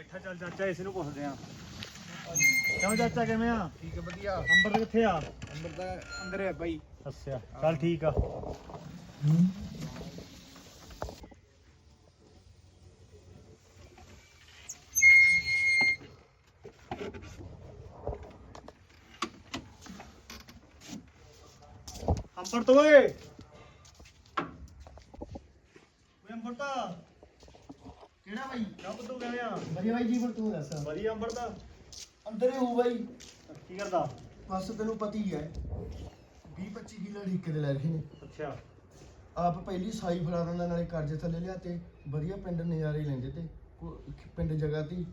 ਬੈਠਾ ਚੱਲ ਚਾਚਾ ਇਸ ਨੂੰ ਪੁੱਛਦੇ ਆ ਕਿਉਂ ਚਾਚਾ ਕਿਵੇਂ ਆ? ਠੀਕ ਹੈ ਵਧੀਆ। ਅੰਬਰ ਕਿੱਥੇ ਆ? ਅੰਦਰ ਦਾ ਅੰਦਰ ਹੈ ਬਾਈ। ਅੱਛਾ ਚੱਲ ਠੀਕ ਆ। ਅੰਬਰ ਤੋਂ ਓਏ ਓਏ ਅੰਬਰ ਤਾਂ ਕਿਹੜਾ ਬਾਈ ਰੱਬ ਤੋਂ ਕਿਵੇਂ ਆ ਵਧੀਆ ਬਾਈ ਜੀ ਤੂੰ ਦੱਸ ਵਧੀਆ ਅੰਬਰ ਦਾ? ਅੰਦਰ ਹੀ ਹੋ ਬਾਈ। ਕੀ ਕਰਦਾ? ਬਸ ਤੈਨੂੰ ਪਤਾ ਹੀ ਹੈ 20 25 ਕਿਲੋ ਠੇਕੇ ਦੇ ਲੈ ਰਹੇ ਨੇ। ਅੱਛਾ। ਆਪ ਪਹਿਲੀ ਸਾਈ ਫੜਾ ਦਿੰਦਾ ਨਾਲੇ ਕਰਜ਼ੇ ਥੱਲੇ ਲਿਆ ਤੇ ਵਧੀਆ ਪਿੰਡ ਨਜ਼ਾਰੇ ਲੈਂਦੇ ਤੇ ਕੋ- ਪਿੰਡ ਜਗ੍ਹਾ ਤੇ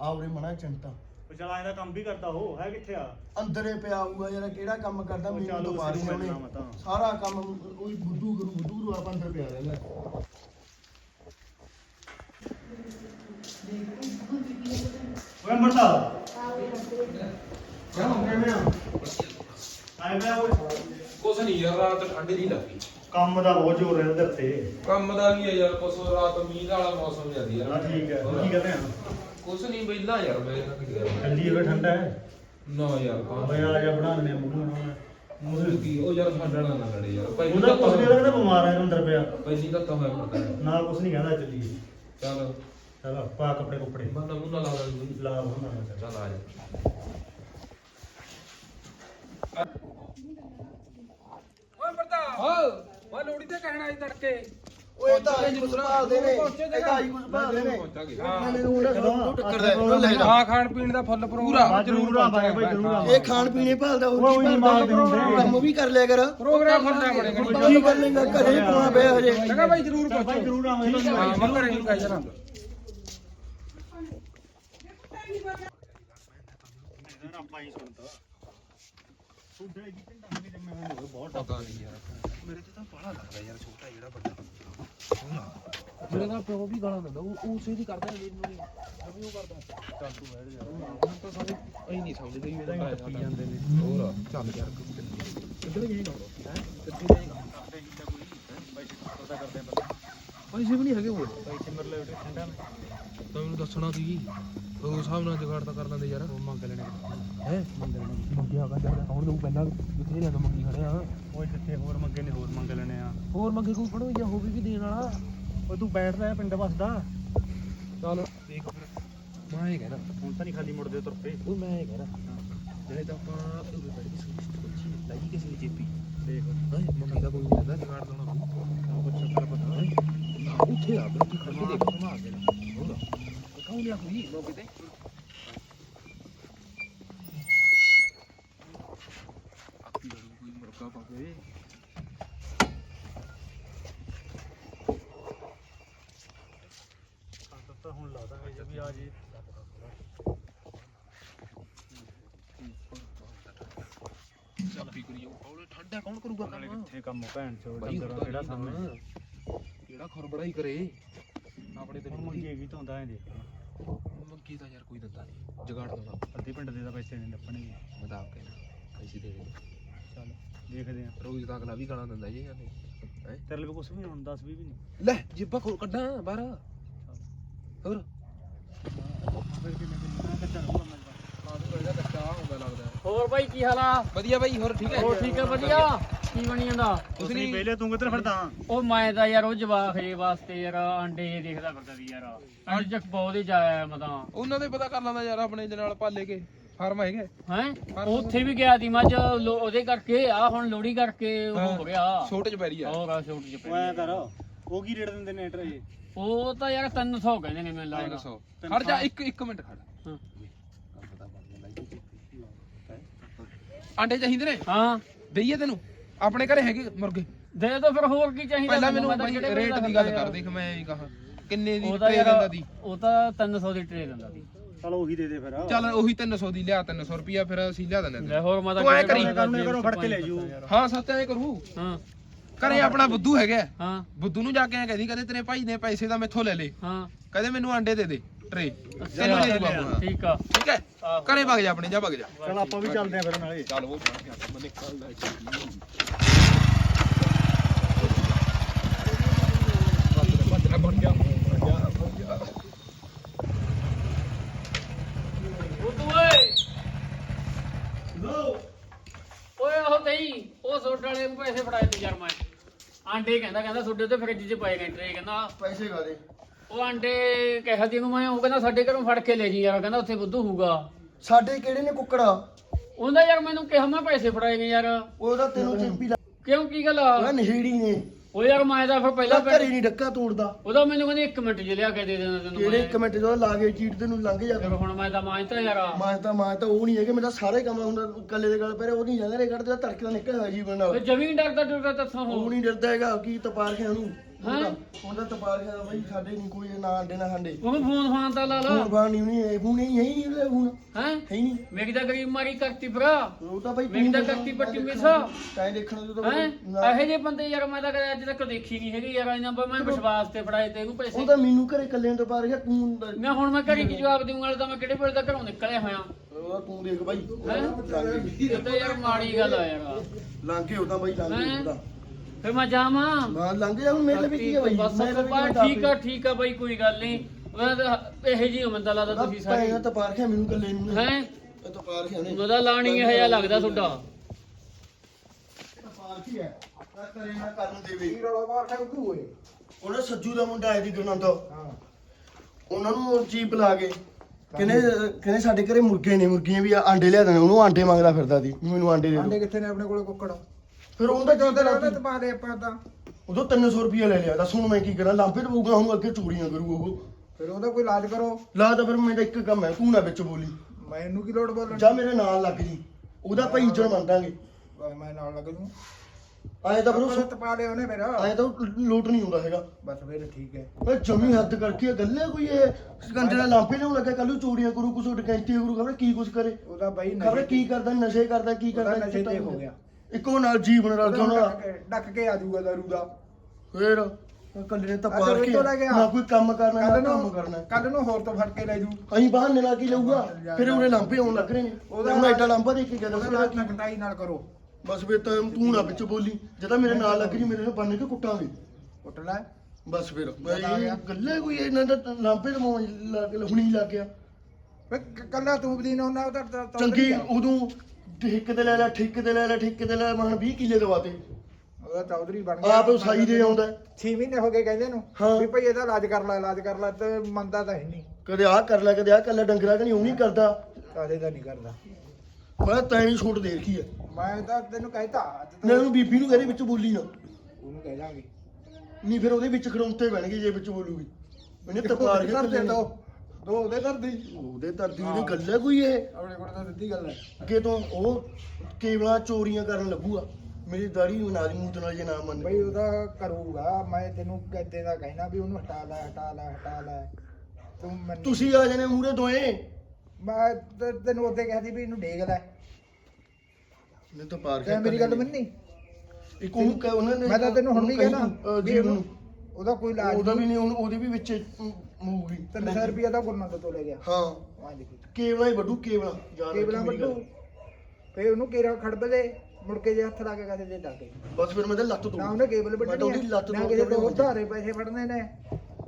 ਆਵਰੇ ਮਣਾ ਚੰਤਾ। ਉਹ ਚਲ ਇਹਦਾ ਕੰਮ ਵੀ ਕਰਦਾ ਉਹ ਹੈ ਕਿੱਥੇ ਆ? ਅੰਦਰੇ ਪਿਆ ਹੋਊਗਾ ਯਾਰ ਕਿਹੜਾ ਕੰਮ ਕਰਦਾ ਉਹ ਮੈਨੂੰ ਚੱਲ ਤੋਂ ਉਸ ਬਾਹਰ ਨੂੰ ਹੀ ਮਿਲਣਾ ਮੈਂ ਤਾਂ। ਉਹਨੇ ਸਾਰਾ ਕੰਮ ਕੋਈ ਬੁੱਧੂ ਕਰੂ ਬੁੱਧੂ ਕਰੂ ਆਪ ਅੰਦਰ ਪਿਆ ਰਹਿੰਦਾ। ਓਏ ਆਏ ਮੈਂ ਉਹ ਕੁਛ ਨਹੀਂ ਯਾਰ ਰਾਤ ਠੰਡ ਦੀ ਲੱਗੀ। ਕੰਮ ਦਾ ਬਹੁਤ ਜ਼ੋਰ ਹੈ ਇਧਰ ਤੇ। ਕੰਮ ਦਾ ਕੀ ਹੈ ਯਾਰ ਕੁਛ ਰਾਤ ਮੀਂਹ ਵਾਲਾ ਮੌਸਮ ਜਾਂਦੀ ਹਾਂ ਯਾਰ। ਠੀਕ ਹੈ। ਹੋਰ ਕੀ ਕਰ ਰਹੇ ਆ? ਕੁਛ ਨਹੀਂ ਬੈਲਾ ਯਾਰ ਮੈਂ ਨਾ ਕਿਹਾ ਠੰਡੀ ਹੋਵੇ ਠੰਡਾ ਹੈ? ਨਾ ਯਾਰ ਬਈ ਆ ਜਾ ਬਣਾ ਲੈਣੇ ਮੂੰਹ ਬਣਾਉਣਾ ਮੂਲ ਕੀ ਉਹ ਯਾਰ ਛੱਡਣਾ ਨਾ ਲੜੇ ਯਾਰ। ਪਹਿਲੀ ਉਹਦਾ ਕੁਛ ਨਹੀਂ ਲੱਗਦਾ ਬਿਮਾਰ ਹੈ ਅੰਦਰ ਪਿਆ? ਪਹਿਲੀ ਤਾਂ ਤਾਂ ਹੋਇਆ ਪਤਾ ਨਾ ਕੁਛ ਨਹੀਂ ਕਹਿੰਦਾ ਚੱਲੀਏ। ਚੱਲ। ਚਲ ਪਾ ਕੱਪੜੇ ਕੁੱਪੜੇ। ਮਨ ਮੁੰਨਾ। ਲਾ ਲੈ ਲਾ ਉਹਨਾਂ ਚੱਲ ਆ ਜਾ। ਓਏ ਪ੍ਰਤਾਪ। ਹਾਂ। ਮੈਂ ਲੋੜੀ ਤੇ ਕਹਿਣਾ ਸੀ ਤੜਕੇ। ਓਏ ਤਾਂ ਆਈ ਕੁਝ ਭਾਲਦੇ ਨੇ ਇਹ ਤਾਂ ਕੁਝ ਭਾਲਦੇ ਨੇ ਮੁੰਡਾ ਹਾਂ ਖਾਣ ਪੀਣ ਦਾ ਫੁੱਲ ਹਾਂ ਜ਼ਰੂਰ ਆਵਾਂਗੇ ਬਈ ਜ਼ਰੂਰ। ਆਵਾਂਗੇ ਇਹ ਖਾਣ ਪੀਣੇ ਭਾਲਦਾ ਉਹ ਹੋਰ ਉਹੀ ਕੀ ਮਾਰਦੇ ਹੁੰਦੇ ਭਾਲਦਾ ਕੰਮ ਵੀ ਕਰ ਲਿਆ ਕਰ। ਪ੍ਰੋਗਰਾਮ ਫੁੱਲਾ ਬਣੇਗਾ ਕੀ ਕਰ ਲੇਗਾ ਘਰੇ ਪਾਉਣਾ ਪਿਆ ਹਜੇ। ਚੰਗਾ ਬਾਈ ਜਰੂਰ ਚੱਲ ਬਾਈ ਜ਼ਰੂਰ ਆਵਾਂਗੇ। ਹਾਂ ਮੈਂ ਘਰੇ ਨੂੰ ਕਹਿ ਜਰਾ। ਆਪਾਂ ਹੀ ਸੁਣਦਾ ਸੁਣਦਾ ਜੀ ਪਿੰਡਾਂ ਦੇ ਜੰਮੇ ਹੋਏ ਨੇ, ਬਹੁਤ ਪਤਾ ਨਹੀਂ ਯਾਰ। ਮੇਰੇ ਤੇ ਤਾਂ ਬੜਾ ਲੱਗਦਾ ਯਾਰ ਛੋਟਾ ਜਿਹੜਾ ਵੱਡਾ ਮੇਰੇ ਦਾ ਪਿਓ ਵੀ ਗਾਲਾਂ ਦਿੰਦਾ ਉਹ ਉਸੇ ਦੀ ਕਰਦਾ ਮੇਰੇ ਨੂੰ ਨਹੀਂ ਉਹ ਕਰਦਾ। ਚੱਲ ਤੂੰ ਬੈਠ ਜਾ। ਹੁਣ ਤਾਂ ਸਾਨੂੰ ਅਈ ਨਹੀਂ ਸਮਝਦੇ ਵੀ ਇਹਦਾ ਟੱਪੀ ਜਾਂਦੇ ਨੇ। ਹੋਰ ਚੱਲ ਯਾਰ ਕਿੱਧਰ ਗਏ ਨਾ ਹੈ? ਕਿੱਥੇ ਜਾਏਗਾ ਕਰਦੇ ਹੀ ਤਾਂ ਕੋਈ ਪੈਸੇ ਪਤਾ ਕਰਦੇ ਆ ਪੈਸੇ ਵੀ ਨਹੀਂ ਹੈਗੇ ਹੁਣ ਪੈਸੇ ਮਰ ਲੈ ਬੇਟੇ ਠੰਡਾ ਮੈਂ ਤਾਂ ਮੈਨੂੰ ਦੱਸਣਾ ਸੀ। ਉਹ ਹਿਸਾਬ ਨਾਲ ਜੁਗਾੜ ਤਾਂ ਕਰ ਦਿੰਦੇ ਯਾਰ। ਉਹ ਮੰਗ ਲੈਣੇ ਹੈ? ਮੰਗ ਲੈਣੇ ਮੰਗਿਆ ਕਰ ਜਾ ਕੌਣ ਦਊ ਪਹਿਲਾਂ? ਕਿੱਥੇ ਲੈ ਕੇ ਮੰਗੀ ਖੜਿਆ ਉਹ ਜਿੱਥੇ ਹੋਰ ਮੰਗੇ ਨੇ ਹੋਰ ਮੰਗ ਲੈਣੇ ਆ। ਹੋਰ ਮੰਗੇ ਕੋਈ ਫੜੋ ਜਾਂ ਹੋਵੇ ਵੀ ਦੇਣ ਵਾਲਾ? ਉਹ ਤੂੰ ਬੈਠ ਰਿਹਾ ਪਿੰਡ ਵਸਦਾ ਚੱਲ। ਦੇਖ ਫਿਰ। ਮੈਂ ਇਹ ਕਹਿਣਾ ਹੁਣ ਤਾਂ ਨਹੀਂ ਖਾਲੀ ਮੁੜਦੇ ਤੁਰ ਪਏ ਉਹ ਮੈਂ ਇਹ ਕਹਿਣਾ ਜਿਹੜੇ ਤਾਂ ਆਪਾਂ ਉਰੇ ਬੈਠ ਕੇ ਸੋਚ ਸੋਚੀ ਲਾਈ ਕਿਸੇ ਦੀ ਜੇਪੀ ਦੇਖ। ਹਾਂ? ਮੰਗੀ ਦਾ ਕੋਈ ਨਹੀਂ ਲੱਗਦਾ ਜਗਾੜ ਦੋਣਾ ਕੁਛ ਕਰ ਪਤਾ ਨਾ ਉੱਥੇ ਆ ਬਰੋ ਖੜ ਕੇ ਦੇਖ ਘੁਮਾ ਕੇ ਹੋਰ ਕੌਣ ਤਾਂ ਹੁਣ ਲੱਗਦਾ ਹੈ ਆ ਜੀ ਠੰਡਾ ਕਰੂਗਾ ਨਾਲੇ ਕੰਮ? ਕਿੱਥੇ ਕੰਮ ਭੈਣ ਚੋਦ ਹੁੰਦਾ ਕਿਹੜਾ ਸਾਹਮਣੇ। ਕਿਹੜਾ ਖਰਬੜਾ ਹੀ ਕਰੇ? ਆਪਣੇ ਤੇ ਮੰਗੀ ਵੀ ਤਾਂ ਹੁੰਦਾ ਐ ਦੇਖ ਮੰਗੀ ਤਾਂ ਯਾਰ ਕੋਈ ਦਿੰਦਾ ਨਹੀਂ ਜਗਾੜ ਦੋਣਾ ਅੱਧੇ ਪਿੰਡ ਦੇ ਤਾਂ ਪੈਸੇ ਨਹੀਂ ਲੱਪਣਗੇ ਮਜ਼ਾਕ ਕਹਿਣਾ ਪੈਸੇ ਦੇ ਦੇ। ਚੱਲ ਦੇਖਦੇ ਆ ਰੋਜ਼ ਦਾ ਅਗਲਾ ਵੀ ਗਾਣਾ ਦਿੰਦਾ ਜੀ ਜਾਂਦੇ ਹੈ? ਤੇਰੇ ਲਈ ਕੁਛ ਵੀ ਨਹੀਂ ਹੁਣ 10 20 ਵੀ ਨਹੀਂ। ਲੈ ਜਿੱਬਾ ਖੋਲ ਕੱਢਾਂ ਬਾਹਰ। ਹੋਰ? ਫਿਰ ਕਿੰਨੇ ਕਿੰਨੇ ਕੱਚਾ ਰਹੂਗਾ ਮੈਂ ਆਹ ਇਹਦਾ ਕੱਚਾ ਹੁੰਦਾ ਲੱਗਦਾ। ਹੋਰ ਬਾਈ ਕੀ ਹਾਲ ਆ? ਵਧੀਆ ਬਾਈ ਹੋਰ ਠੀਕ ਹੈ? ਹੋਰ ਠੀਕ ਹੈ ਵਧੀਆ? ਕੀ ਬਣੀ ਜਾਂਦਾ? ਕੁਛ ਨਹੀਂ। ਪਹਿਲੇ ਤੂੰ ਕਿੱਧਰ ਫਿਰਦਾ? ਉਹ ਮੈਂ ਤਾਂ ਯਾਰ ਉਹ ਜਵਾਕ ਜੇ ਵਾਸਤੇ ਯਾਰ ਅੰਡੇ ਜਿਹੇ ਦੇਖਦਾ ਫਿਰਦਾ ਸੀ ਯਾਰ। ਅੰਡੇ ਚੱਕ ਬਹੁਤ ਹੀ ਜਾਇਆ ਮੈਂ ਤਾਂ। ਉਹਨਾਂ ਦੇ ਪਤਾ ਕਰ ਲੈਂਦਾ ਯਾਰ ਆਪਣੇ ਦੇ ਨਾਲ ਪਾਲੇ ਕੇ। ਫਾਰਮ ਹੈਗੇ? ਹੈ? ਉੱਥੇ ਵੀ ਗਿਆ ਸੀ ਮੱਝ ਉਹਦੇ ਕਰਕੇ ਆ ਹੁਣ ਲੋੜੀ ਕਰਕੇ ਉਹ ਹੋ ਗਿਆ। ਛੋਟੇ ਚ ਪੈਰੀ ਆ। ਹੋਰ ਆ ਛੋਟੀ ਜਿਹੀ ਉਹ ਐ ਕਰ ਉਹ ਕੀ ਰੇਟ ਦਿੰਦੇ ਨੇ ਟਰੇ ਉਹ ਤਾਂ ਯਾਰ 300 ਕਹਿੰਦੇ ਨੇ ਮੈਨੂੰ ਲੱਗਦਾ। 300 ਖੜ ਜਾ ਇੱਕ ਇੱਕ ਮਿੰਟ ਖੜ। ਹਾਂ। ਆਂਡੇ ਚਾਹੀਦੇ ਨੇ? ਹਾਂ। ਦਈਏ ਤੈਨੂੰ? ਆਪਣੇ ਘਰੇ ਹੈਗੇ ਮੁਰਗੇ। ਦੇ ਦੋ ਫਿਰ ਹੋਰ ਕੀ ਚਾਹੀਦਾ ਪਹਿਲਾਂ ਤੈਨੂੰ? ਮੈਨੂੰ ਬਾਈ ਰੇਟ ਦੀ ਗੱਲ ਦਾ ਕਰ ਦੇਖ ਮੈਂ ਇਹ ਕਹਾ ਕਿੰਨੇ ਦੀ ਉਹ ਤਾਂ ਟਰੇ ਯਾਰ ਦਿੰਦਾ ਦੀ ਉਹ ਤਾਂ 300 ਦੀ ਟਰੇ ਦਿੰਦਾ ਸੀ। ਚਲ ਉਹੀ ਦੇ ਦੇ ਫਿਰ। ਚੱਲ ਉਹੀ 300 ਦੀ ਲਿਆ 300 ਰੁਪਿਆ ਫਿਰ ਅਸੀਂ ਲਿਆ ਦਿੰਦੇ ਲੈ ਹੋਰ ਮੈਂ ਤਾਂ ਤੂੰ ਐਂ ਕਿਹੜੇ ਕਰੀ, ਵੇਲੇ ਦਾ ਕਰਨੇ ਕਰੋ ਫੜ ਕੇ ਲੈ ਜੂ ਹਾਂ ਸੱਚ ਐ ਕਰੂ। ਹਾਂ। ਘਰੇ ਆਪਣਾ ਬੁੱਧੂ ਹੈਗਾ। ਹਾਂ। ਬੁੱਧੂ ਨੂੰ ਜਾ ਕੇ ਐ ਕਹਦੀ ਕਦੇ ਤੇਰੇ ਭਾਈ ਨੇ ਪੈਸੇ ਦਾ ਮੈਥੋਂ ਲੈ ਲੇ ਹਾਂ। ਕਦੇ ਮੈਨੂੰ ਆਂਡੇ ਦੇ ਦੇ। ਟਰੇ ਤੈਨੂੰ ਲੈ ਜੂਗਾ ਆਪਣਾ ਠੀਕ ਆ। ਠੀਕ ਹੈ? ਘਰੇ ਵਗ ਜਾ ਆਪਣੇ ਜਾ ਵਗ ਜਾ। ਚਲ ਆਪਾਂ ਵੀ ਚੱਲਦੇ ਆ ਫਿਰ ਨਾਲੇ। ਚੱਲ ਉਹ ਜਾਣ ਕੇ ਆਪਾਂ ਨਿਕਲਦਾ ਇੱਕ ਪੈਸੇ ਫੜਾਏ ਤੂੰ ਯਾਰ ਮੈਂ। ਆਂਡੇ ਕਹਿੰਦਾ ਕਹਿੰਦਾ ਤੁਹਾਡੇ ਤੇ ਫਰਿੱਜ 'ਚ ਪਏ ਗਏ ਕਹਿੰਦਾ ਪੈਸੇ ਕਾਦੇ ਉਹ ਆਂਡੇ ਕਿਹਾ ਦੀ ਨੂੰ ਮੈਂ ਉਹ ਕਹਿੰਦਾ ਸਾਡੇ ਘਰੋਂ ਫੜ ਕੇ ਲੈ ਜੀ ਯਾਰ ਕਹਿੰਦਾ ਉੱਥੇ ਬੁੱਧੂ ਹੋਊਗਾ। ਸਾਡੇ ਕਿਹੜੇ ਨੇ ਕੁੱਕੜਾ? ਉਹਦਾ ਯਾਰ ਮੈਨੂੰ ਕਿਹਾ ਮੈਂ ਪੈਸੇ ਫੜਾਏ ਨੇ ਯਾਰ। ਉਹਦਾ ਤੈਨੂੰ ਚਿੰਪੀ ਲਾ ਕਿਉਂ ਕੀ ਗੱਲ ਉਹ ਆ ਨਹੀੜੀ ਨੇ। ਉਹ ਯਾਰ ਮੈਂ ਤਾਂ ਫਿਰ ਪਹਿਲਾਂ ਉਹਦਾ ਘਰੇ ਨਹੀਂ ਡੱਕਾ ਤੋੜਦਾ। ਉਹਦਾ ਮੈਨੂੰ ਕਹਿੰਦੇ 1 ਮਿੰਟ 'ਚ ਲਿਆ ਕੇ ਦੇ ਦੇਣਾ ਤੈਨੂੰ ਕਿਹੜੇ। ਇੱਕ ਮਿੰਟ ਜਦੋਂ ਲਾ ਕੇ ਚੀਟ ਤੈਨੂੰ ਲੰਘ ਫਿਰ ਜਾਂਦਾ ਹੁਣ ਮੈਂ ਤਾਂ ਮਾਂਜਤਾ ਯਾਰ ਮਾਂ ਤਾਂ ਮਾਂ ਤਾਂ ਉਹ ਨਹੀਂ ਹੈ ਕਿ ਮੇਰਾ ਸਾਰੇ ਕੰਮ ਹੁੰਦਾ ਕੱਲੇ ਦੇ ਗੱਲ ਪਰੇ ਉਹ ਨਹੀਂ ਜਾਂਦਾ ਰੇ ਕੱਢਦਾ ਤੜਕੇ ਦਾ ਨਿਕਲ ਹੋਇਆ ਜੀਵਨ ਨਾਲ ਜ਼ਮੀਨ ਡਰਦਾ ਡਰਦਾ ਤੱਥੋਂ ਉਹ ਹੋ ਨਹੀਂ ਡਰਦਾ ਹੈਗਾ ਕੀ ਤਪਾਰ ਖਿਆ ਨੂੰ ਹੈਂ? ਉਹਦਾ ਤਪਾਰ ਖਿਆ ਬਈ ਸਾਡੇ ਨਹੀਂ ਕੋਈ ਨਾ ਅੱਡੇ ਨਾ ਸਾਡੇ। ਉਹ ਫੋਨ ਫਾਨ ਤਾਂ ਲਾ ਲਾ। ਹੁਣ ਬਾਣ ਨਹੀਂ ਨਹੀਂ ਹੈ ਹੁਣ ਨਹੀਂ ਹੈ ਹੀ ਨਹੀਂ ਹੁਣ ਹੈ? ਹੈ ਹੀ ਨਹੀਂ। ਮੇਰੀ ਤਾਂ ਗਰੀਬ ਮਾਰੀ ਕਰਤੀ ਭਰਾ? ਉਹ ਤਾਂ ਬਈ ਮੇਰੀ ਤਾਂ ਕਰਤੀ ਪੱਟੀ ਮਿਸਾ? ਤੈਂ ਦੇਖਣ ਨੂੰ ਤਾਂ ਹੈ? ਬਈ ਇਹੋ ਜਿਹੇ ਬੰਦੇ ਯਾਰ ਮੈਂ ਤਾਂ ਕਦੇ ਅੱਜ ਤੱਕ ਦੇਖੀ ਨਹੀਂ ਹੈਗੀ ਯਾਰ ਇਹਨਾਂ ਪਰ ਮੈਂ ਵਿਸ਼ਵਾਸ ਤੇ ਫੜਾਏ ਤੇ ਇਹਨੂੰ ਉਹ ਪੈਸੇ ਤਾਂ ਮੈਨੂੰ ਘਰੇ ਨੂੰ ਤੂੰ ਮੈਂ ਹੁਣ ਮੈਂ ਘਰੇ ਕੀ ਜਵਾਬ ਦੇਵਾਂਗਾ ਤਾਂ ਮੈਂ ਕਿਹੜੇ ਵੇਲੇ ਦਾ ਘਰੋਂ ਨਿਕਲਿਆ ਹੋਇਆ। ਉਹ ਤੂੰ ਦੇਖ ਬਾਈ। ਇਹ ਤਾਂ ਯਾਰ ਮਾੜੀ ਗੱਲ ਆ ਯਾਰ। ਲੰਘ ਬਾਈ ਲੰਘ ਕੇ ਹੈਂ? ਫਿਰ ਮੈਂ ਜਾਵਾਂ। ਹਾਂ ਲੰਘ ਜਾ ਹੁਣ ਮੇਰੇ ਵੀ ਕੀ ਹੈ ਬਾਈ? ਬਸ ਹੈ ਠੀਕ ਆ ਠੀਕ ਆ ਬਾਈ ਕੋਈ ਗੱਲ ਨਹੀਂ। ਮੈਂ ਤਾਂ ਇਹੋ ਜਿਹੀ ਮੰਦਾ ਲੱਗਦਾ ਤੁਸੀਂ ਸਾਰੇ। ਤਾਂ ਤਪਾਰ ਖਿਆ ਮੈਨੂੰ ਕੱਲੇ ਨੂੰ। ਹੈ? ਇਹ ਤਪਾਰ ਖਿਆ ਨੇ ਉਹਦਾ ਲਾਣੀ ਇਹ ਜਿਹਾ ਲੱਗਦਾ ਤੁਹਾਡਾ। ਤਪਾਰ ਕੀ ਹੈ। ਮੈਂ ਕਰੇ ਨਾ ਕਰਨ ਦੇਵੇ। ਕੀ ਰੌਲਾ ਮਾਰ ਕੇ ਉੱਧੂ ਓਏ? ਉਹਨਾਂ ਸੱਜੂ ਦਾ ਮੁੰਡਾ ਆਇਆ ਦੀ ਗੁਰਨੰਦ। ਹਾਂ। ਉਹਨਾਂ ਨੂੰ ਜੀਪ ਲਾ ਕੇ ਕਹਿੰਦੇ ਕਹਿੰਦੇ ਸਾਡੇ ਘਰੇ ਮੁਰਗੇ ਨੇ ਮੁਰਗੀਆਂ ਵੀ ਆ, ਆਂਡੇ ਲਿਆ ਦੇਣੇ ਉਹਨੂੰ ਆਂਡੇ ਮੰਗਦਾ ਫਿਰਦਾ ਸੀ। ਮੈਨੂੰ ਆਂਡੇ ਦੇ ਆਂਡੇ ਕਿੱਥੇ ਨੇ ਆਪਣੇ ਕੋਲੇ? ਕੁੱਕੜ। ਫਿਰ ਉਹਦਾ ਚੌਥੇ ਚੌਥੇ ਲੱਗਦਾ ਤੇ ਪਾ ਦੇ ਆਪਾਂ ਤਾਂ ਉਦੋਂ 300 ਰੁਪਏ ਲੈ ਲਿਆ ਦੱਸ ਹੁਣ ਮੈਂ ਕੀ ਕਰਾਂ? ਲਾਂਪੇ ਦਊਗਾ ਹੁਣ ਅੱਗੇ ਚੋਰੀਆਂ ਕਰੂ ਉਹ। ਫਿਰ ਉਹਦਾ ਕੋਈ ਇਲਾਜ ਕਰੋ। ਲਾ ਤਾਂ ਫਿਰ ਮੇਰਾ ਇੱਕ ਕੰਮ ਹੈ ਤੂੰ ਨਾ ਵਿੱਚ ਬੋਲੀ। ਮੈਨੂੰ ਕੀ ਲੋੜ ਬੋਲਣ ਜਾ ਮੇਰੇ ਨਾਲ ਲੱਗ ਜੀ। ਉਹਦਾ ਭਾਈ ਇੱਜ਼ਤ ਮੰਨਾਂਗੇ? ਮੈਂ ਨਾਲ ਲੱਗ ਜੂ। ਆਏ ਤਾਂ ਫਿਰ ਉਹ ਪਾ ਦੇ ਉਹਨੇ ਮੇਰਾ ਆਏ ਤਾਂ ਉਹ ਲੋਟ ਨਹੀਂ ਹੁੰਦਾ ਹੈਗਾ। ਬਸ ਫਿਰ ਠੀਕ ਹੈ। ਮੈਂ ਜਮੀ ਹੱਦ ਕਰਕੇ ਗੱਲ ਕੋਈ ਇਹ ਸਕੰਜੇ ਦਾ ਲਾਂਪੇ ਲਿਆਉਣ ਲੱਗਾ ਕੱਲ ਚੋਰੀਆਂ ਕਰੂ ਕੁਛ ਡਕੈਤੀ ਕਰੂ ਖਬਰ ਕੀ ਕੁਛ ਕਰੇ? ਉਹਦਾ ਬਾਈ ਖਬਰ ਕੀ ਕਰਦਾ ਨਸ਼ੇ ਕਰਦਾ ਕੀ ਕਰਦਾ ਨਸ਼ੇ ਤੇ ਹੋ ਗਿਆ। ਇੱਕੋ ਨਾਲ ਜੀਵਨ ਰਲ ਗਿਆ ਉਹਨਾਂ ਦਾ। ਡੱਕ ਕੇ- ਆ ਜਾਊਗਾ ਦਾਰੂ ਦਾ। ਫੇਰ ਕੱਲੇ ਨੇ ਤਾਂ ਅੱਛਾ, ਪਾਰ ਉਹ ਕੇ ਤੋਂ ਲੈ ਗਿਆ। ਨਾ ਕੋਈ ਕੰਮ ਕਰਨਾ ਨਾ ਕੱਲ ਕੰਮ ਕਰਨਾ। ਨੂੰ ਕੱਲ ਨੂੰ ਹੋਰ ਤੋਂ ਫੜ ਕੇ ਲੈ ਜੂ ਅਸੀਂ ਬਾਹਰ ਨੇ ਲਾ ਕੇ ਲਊਗਾ ਫਿਰ ਉਹਨੇ ਲਾਂਪੇ ਆਉਣ ਲੱਗ ਰਹੇ ਨੇ। ਉਹਦਾ- ਉਹਦਾ ਐਡਾ ਲਾਂਪਾ ਦੇ ਕੇ ਦੱਸ ਉਹਦਾ ਕੀ ਨਕਤਾਈ ਨਾਲ ਕਰੋ। ਬਸ ਫਿਰ ਤਾਂ ਤੂੰ ਨਾ ਵਿੱਚ ਬੋਲੀ। ਜੇ ਤਾਂ ਮੇਰੇ ਨਾਲ ਲੱਗ ਰਹੀ ਮੇਰੇ ਨੂੰ ਬੰਨ ਕੇ ਕੁੱਟਾਂਗੇ। ਕੁੱਟ ਲੈ। ਬਸ ਫਿਰ ਪਤਾ ਆ ਗਿਆ। ਗੱਲੇ ਕੋਈ ਇਹਨਾਂ ਦਾ ਦਾ ਮੌਜ ਲੱਗ ਹੁਣੀ ਲੱਗ ਗਿਆ। ਵੇ ਕ- ਕੱਲਾ ਤੂੰ ਬਦੀਨ ਉਹਨਾਂ ਤਾਂ ਚੰਗੀ ਉਦੋਂ ਠੇਕੇ ਤੇ ਲੈ ਲੈ ਠੇਕੇ ਤੇ ਲੈ ਲੈ ਠੇਕੇ ਤੇ ਲੈ ਲੈ ਮਨ 20 ਕਿੱਲੇ ਦਵਾਤੇ ਉਹਦਾ ਚੌਧਰੀ ਬਣ ਆਪ ਉਸਾਈ ਦੇ ਆਉਂਦਾ। 6 ਮਹੀਨੇ ਹੋ ਗਏ ਕਹਿੰਦੇ ਨੂੰ। ਹਾਂ। ਵੀ ਭਈ ਇਹਦਾ ਇਲਾਜ ਕਰ ਲੈ ਇਲਾਜ ਕਰ ਲੈ ਤੇ ਮੰਨਦਾ ਤਾਂ ਹੈ ਨਹੀਂ ਕਦੇ ਆਹ ਕਰ ਲੈ ਕਦੇ ਆਹ ਕਰ ਲੈ ਡੰਗਰਾ ਕਣੀ ਉਹ ਨਹੀਂ ਕਰਦਾ। ਕਾਹਦੇ ਦਾ ਨਹੀਂ ਕਰਦਾ। ਮੈਂ ਤਾਂ ਹੀ ਛੋਟ ਦੇ ਰੱਖੀ ਹੈ ਮੈਂ ਤਾਂ ਤੈਨੂੰ ਕਹਿਤਾ ਅੱਜ ਮੈਂ ਤੋਂ ਉਹਨੂੰ ਬੀਬੀ ਨੂੰ ਕਹਿੰਦੇ ਵਿੱਚ ਬੋਲੀ ਨਾ। ਉਹਨੂੰ ਕਹਿ ਦਾਂਗੇ। ਨਹੀਂ ਫਿਰ ਉਹਦੇ ਵਿੱਚ ਖੜੋਂਤੇ ਬਣਗੇ ਜੇ ਵਿੱਚ ਬੋਲੂਗੀ। ਮੈਨੇ ਤਪਾਰ ਕੇ ਧਰ ਦੇ ਦੋ। ਦੋ ਉਹਦੇ ਧਰ ਦੀ ਉਹਦੇ ਧਰਤੀ ਦੀ ਗੱਲ ਹੈ ਕੋਈ ਇਹ? ਆਪਣੇ ਕੋਲ ਤਾਂ ਸਿੱਧੀ ਗੱਲ ਹੈ। ਅੱਗੇ ਤੋਂ ਉਹ ਕੇਵਲਾ ਚੋਰੀਆਂ ਕਰਨ ਲੱਗੂਗਾ। ਮੇਰੀ ਦਾੜੀ ਨੂੰ ਨਾਲ ਮੂੰਹ ਨਾਲ ਜੇ ਨਾ ਮੰਨ। ਬਈ ਉਹਦਾ ਕਰੂਗਾ। ਮੈਂ ਤੈਨੂੰ ਕਿਤੇ ਦਾ ਕਹਿਣਾ ਵੀ ਉਹਨੂੰ ਹਟਾ ਲੈ ਹਟਾ ਲੈ ਹਟਾ ਲੈ। ਤੂੰ ਮੈਨੂੰ ਤੁਸੀਂ ਆ ਜਾਣੇ ਮੂਰੇ ਦੋਏ ਮੈਂ ਤੇ- ਤੈਨੂੰ ਉਹਦੇ ਕਹਿਦੀ ਵੀ ਇਹਨੂੰ ਡੇਗ ਲੈ। ਨੇ ਤਾਂ ਪਾਰ ਤੈਂ ਮੇਰੀ ਗੱਲ ਮੰਨੀ? ਇੱਕ ਉਹਨੂੰ ਕਹਿ ਉਹਨਾਂ ਨੇ ਮੈਂ ਤਾਂ ਤੈਨੂੰ ਹੁਣ ਵੀ ਉਹਨੂੰ ਕਹਿਣਾ ਅਹ, ਵੀ ਨੂੰ। ਉਹਦਾ ਕੋਈ ਇਲਾਜ ਉਹਦਾ ਵੀ ਨਹੀਂ। ਉਹਨੂੰ ਉਹਦੇ ਵੀ ਵਿੱਚ ਮੂਗੀ 3000 ਰੁਪਏ ਦਾ ਗੁਰਨੰਦ ਤੋਂ ਲੈ ਗਿਆ। ਹਾਂ। ਹਾਂ ਦੇਖੀ। ਕੇਵਲਾ ਹੀ ਵੱਡੂ ਕੇਵਲਾ। ਯਾਦ ਰੱਖੀ ਕੇਬਲਾਂ ਮੇਰੀ ਗੱਲ। ਵੱਡੂ ਫੇ ਉਹਨੂੰ ਕੇਰਾ ਖੜਬ ਦੇ ਮੁੜ ਕੇ ਜੇ ਹੱਥ ਲਾ ਕੇ ਕਦੇ ਦੇ ਡਾਕੇ ਬਸ ਫਿਰ ਮੈਂ ਤਾਂ ਲੱਤ ਤੋੜ। ਨਾ ਉਹਨੇ ਕੇਬਲ ਮੈਂ ਤਾਂ ਉਹਦੀ ਲੱਤ ਨਾ ਤੋੜ ਕਿਸੇ ਕੇ ਤੋਂ ਉਧਾਰੇ ਪੈਸੇ ਫੜਨੇ ਨੇ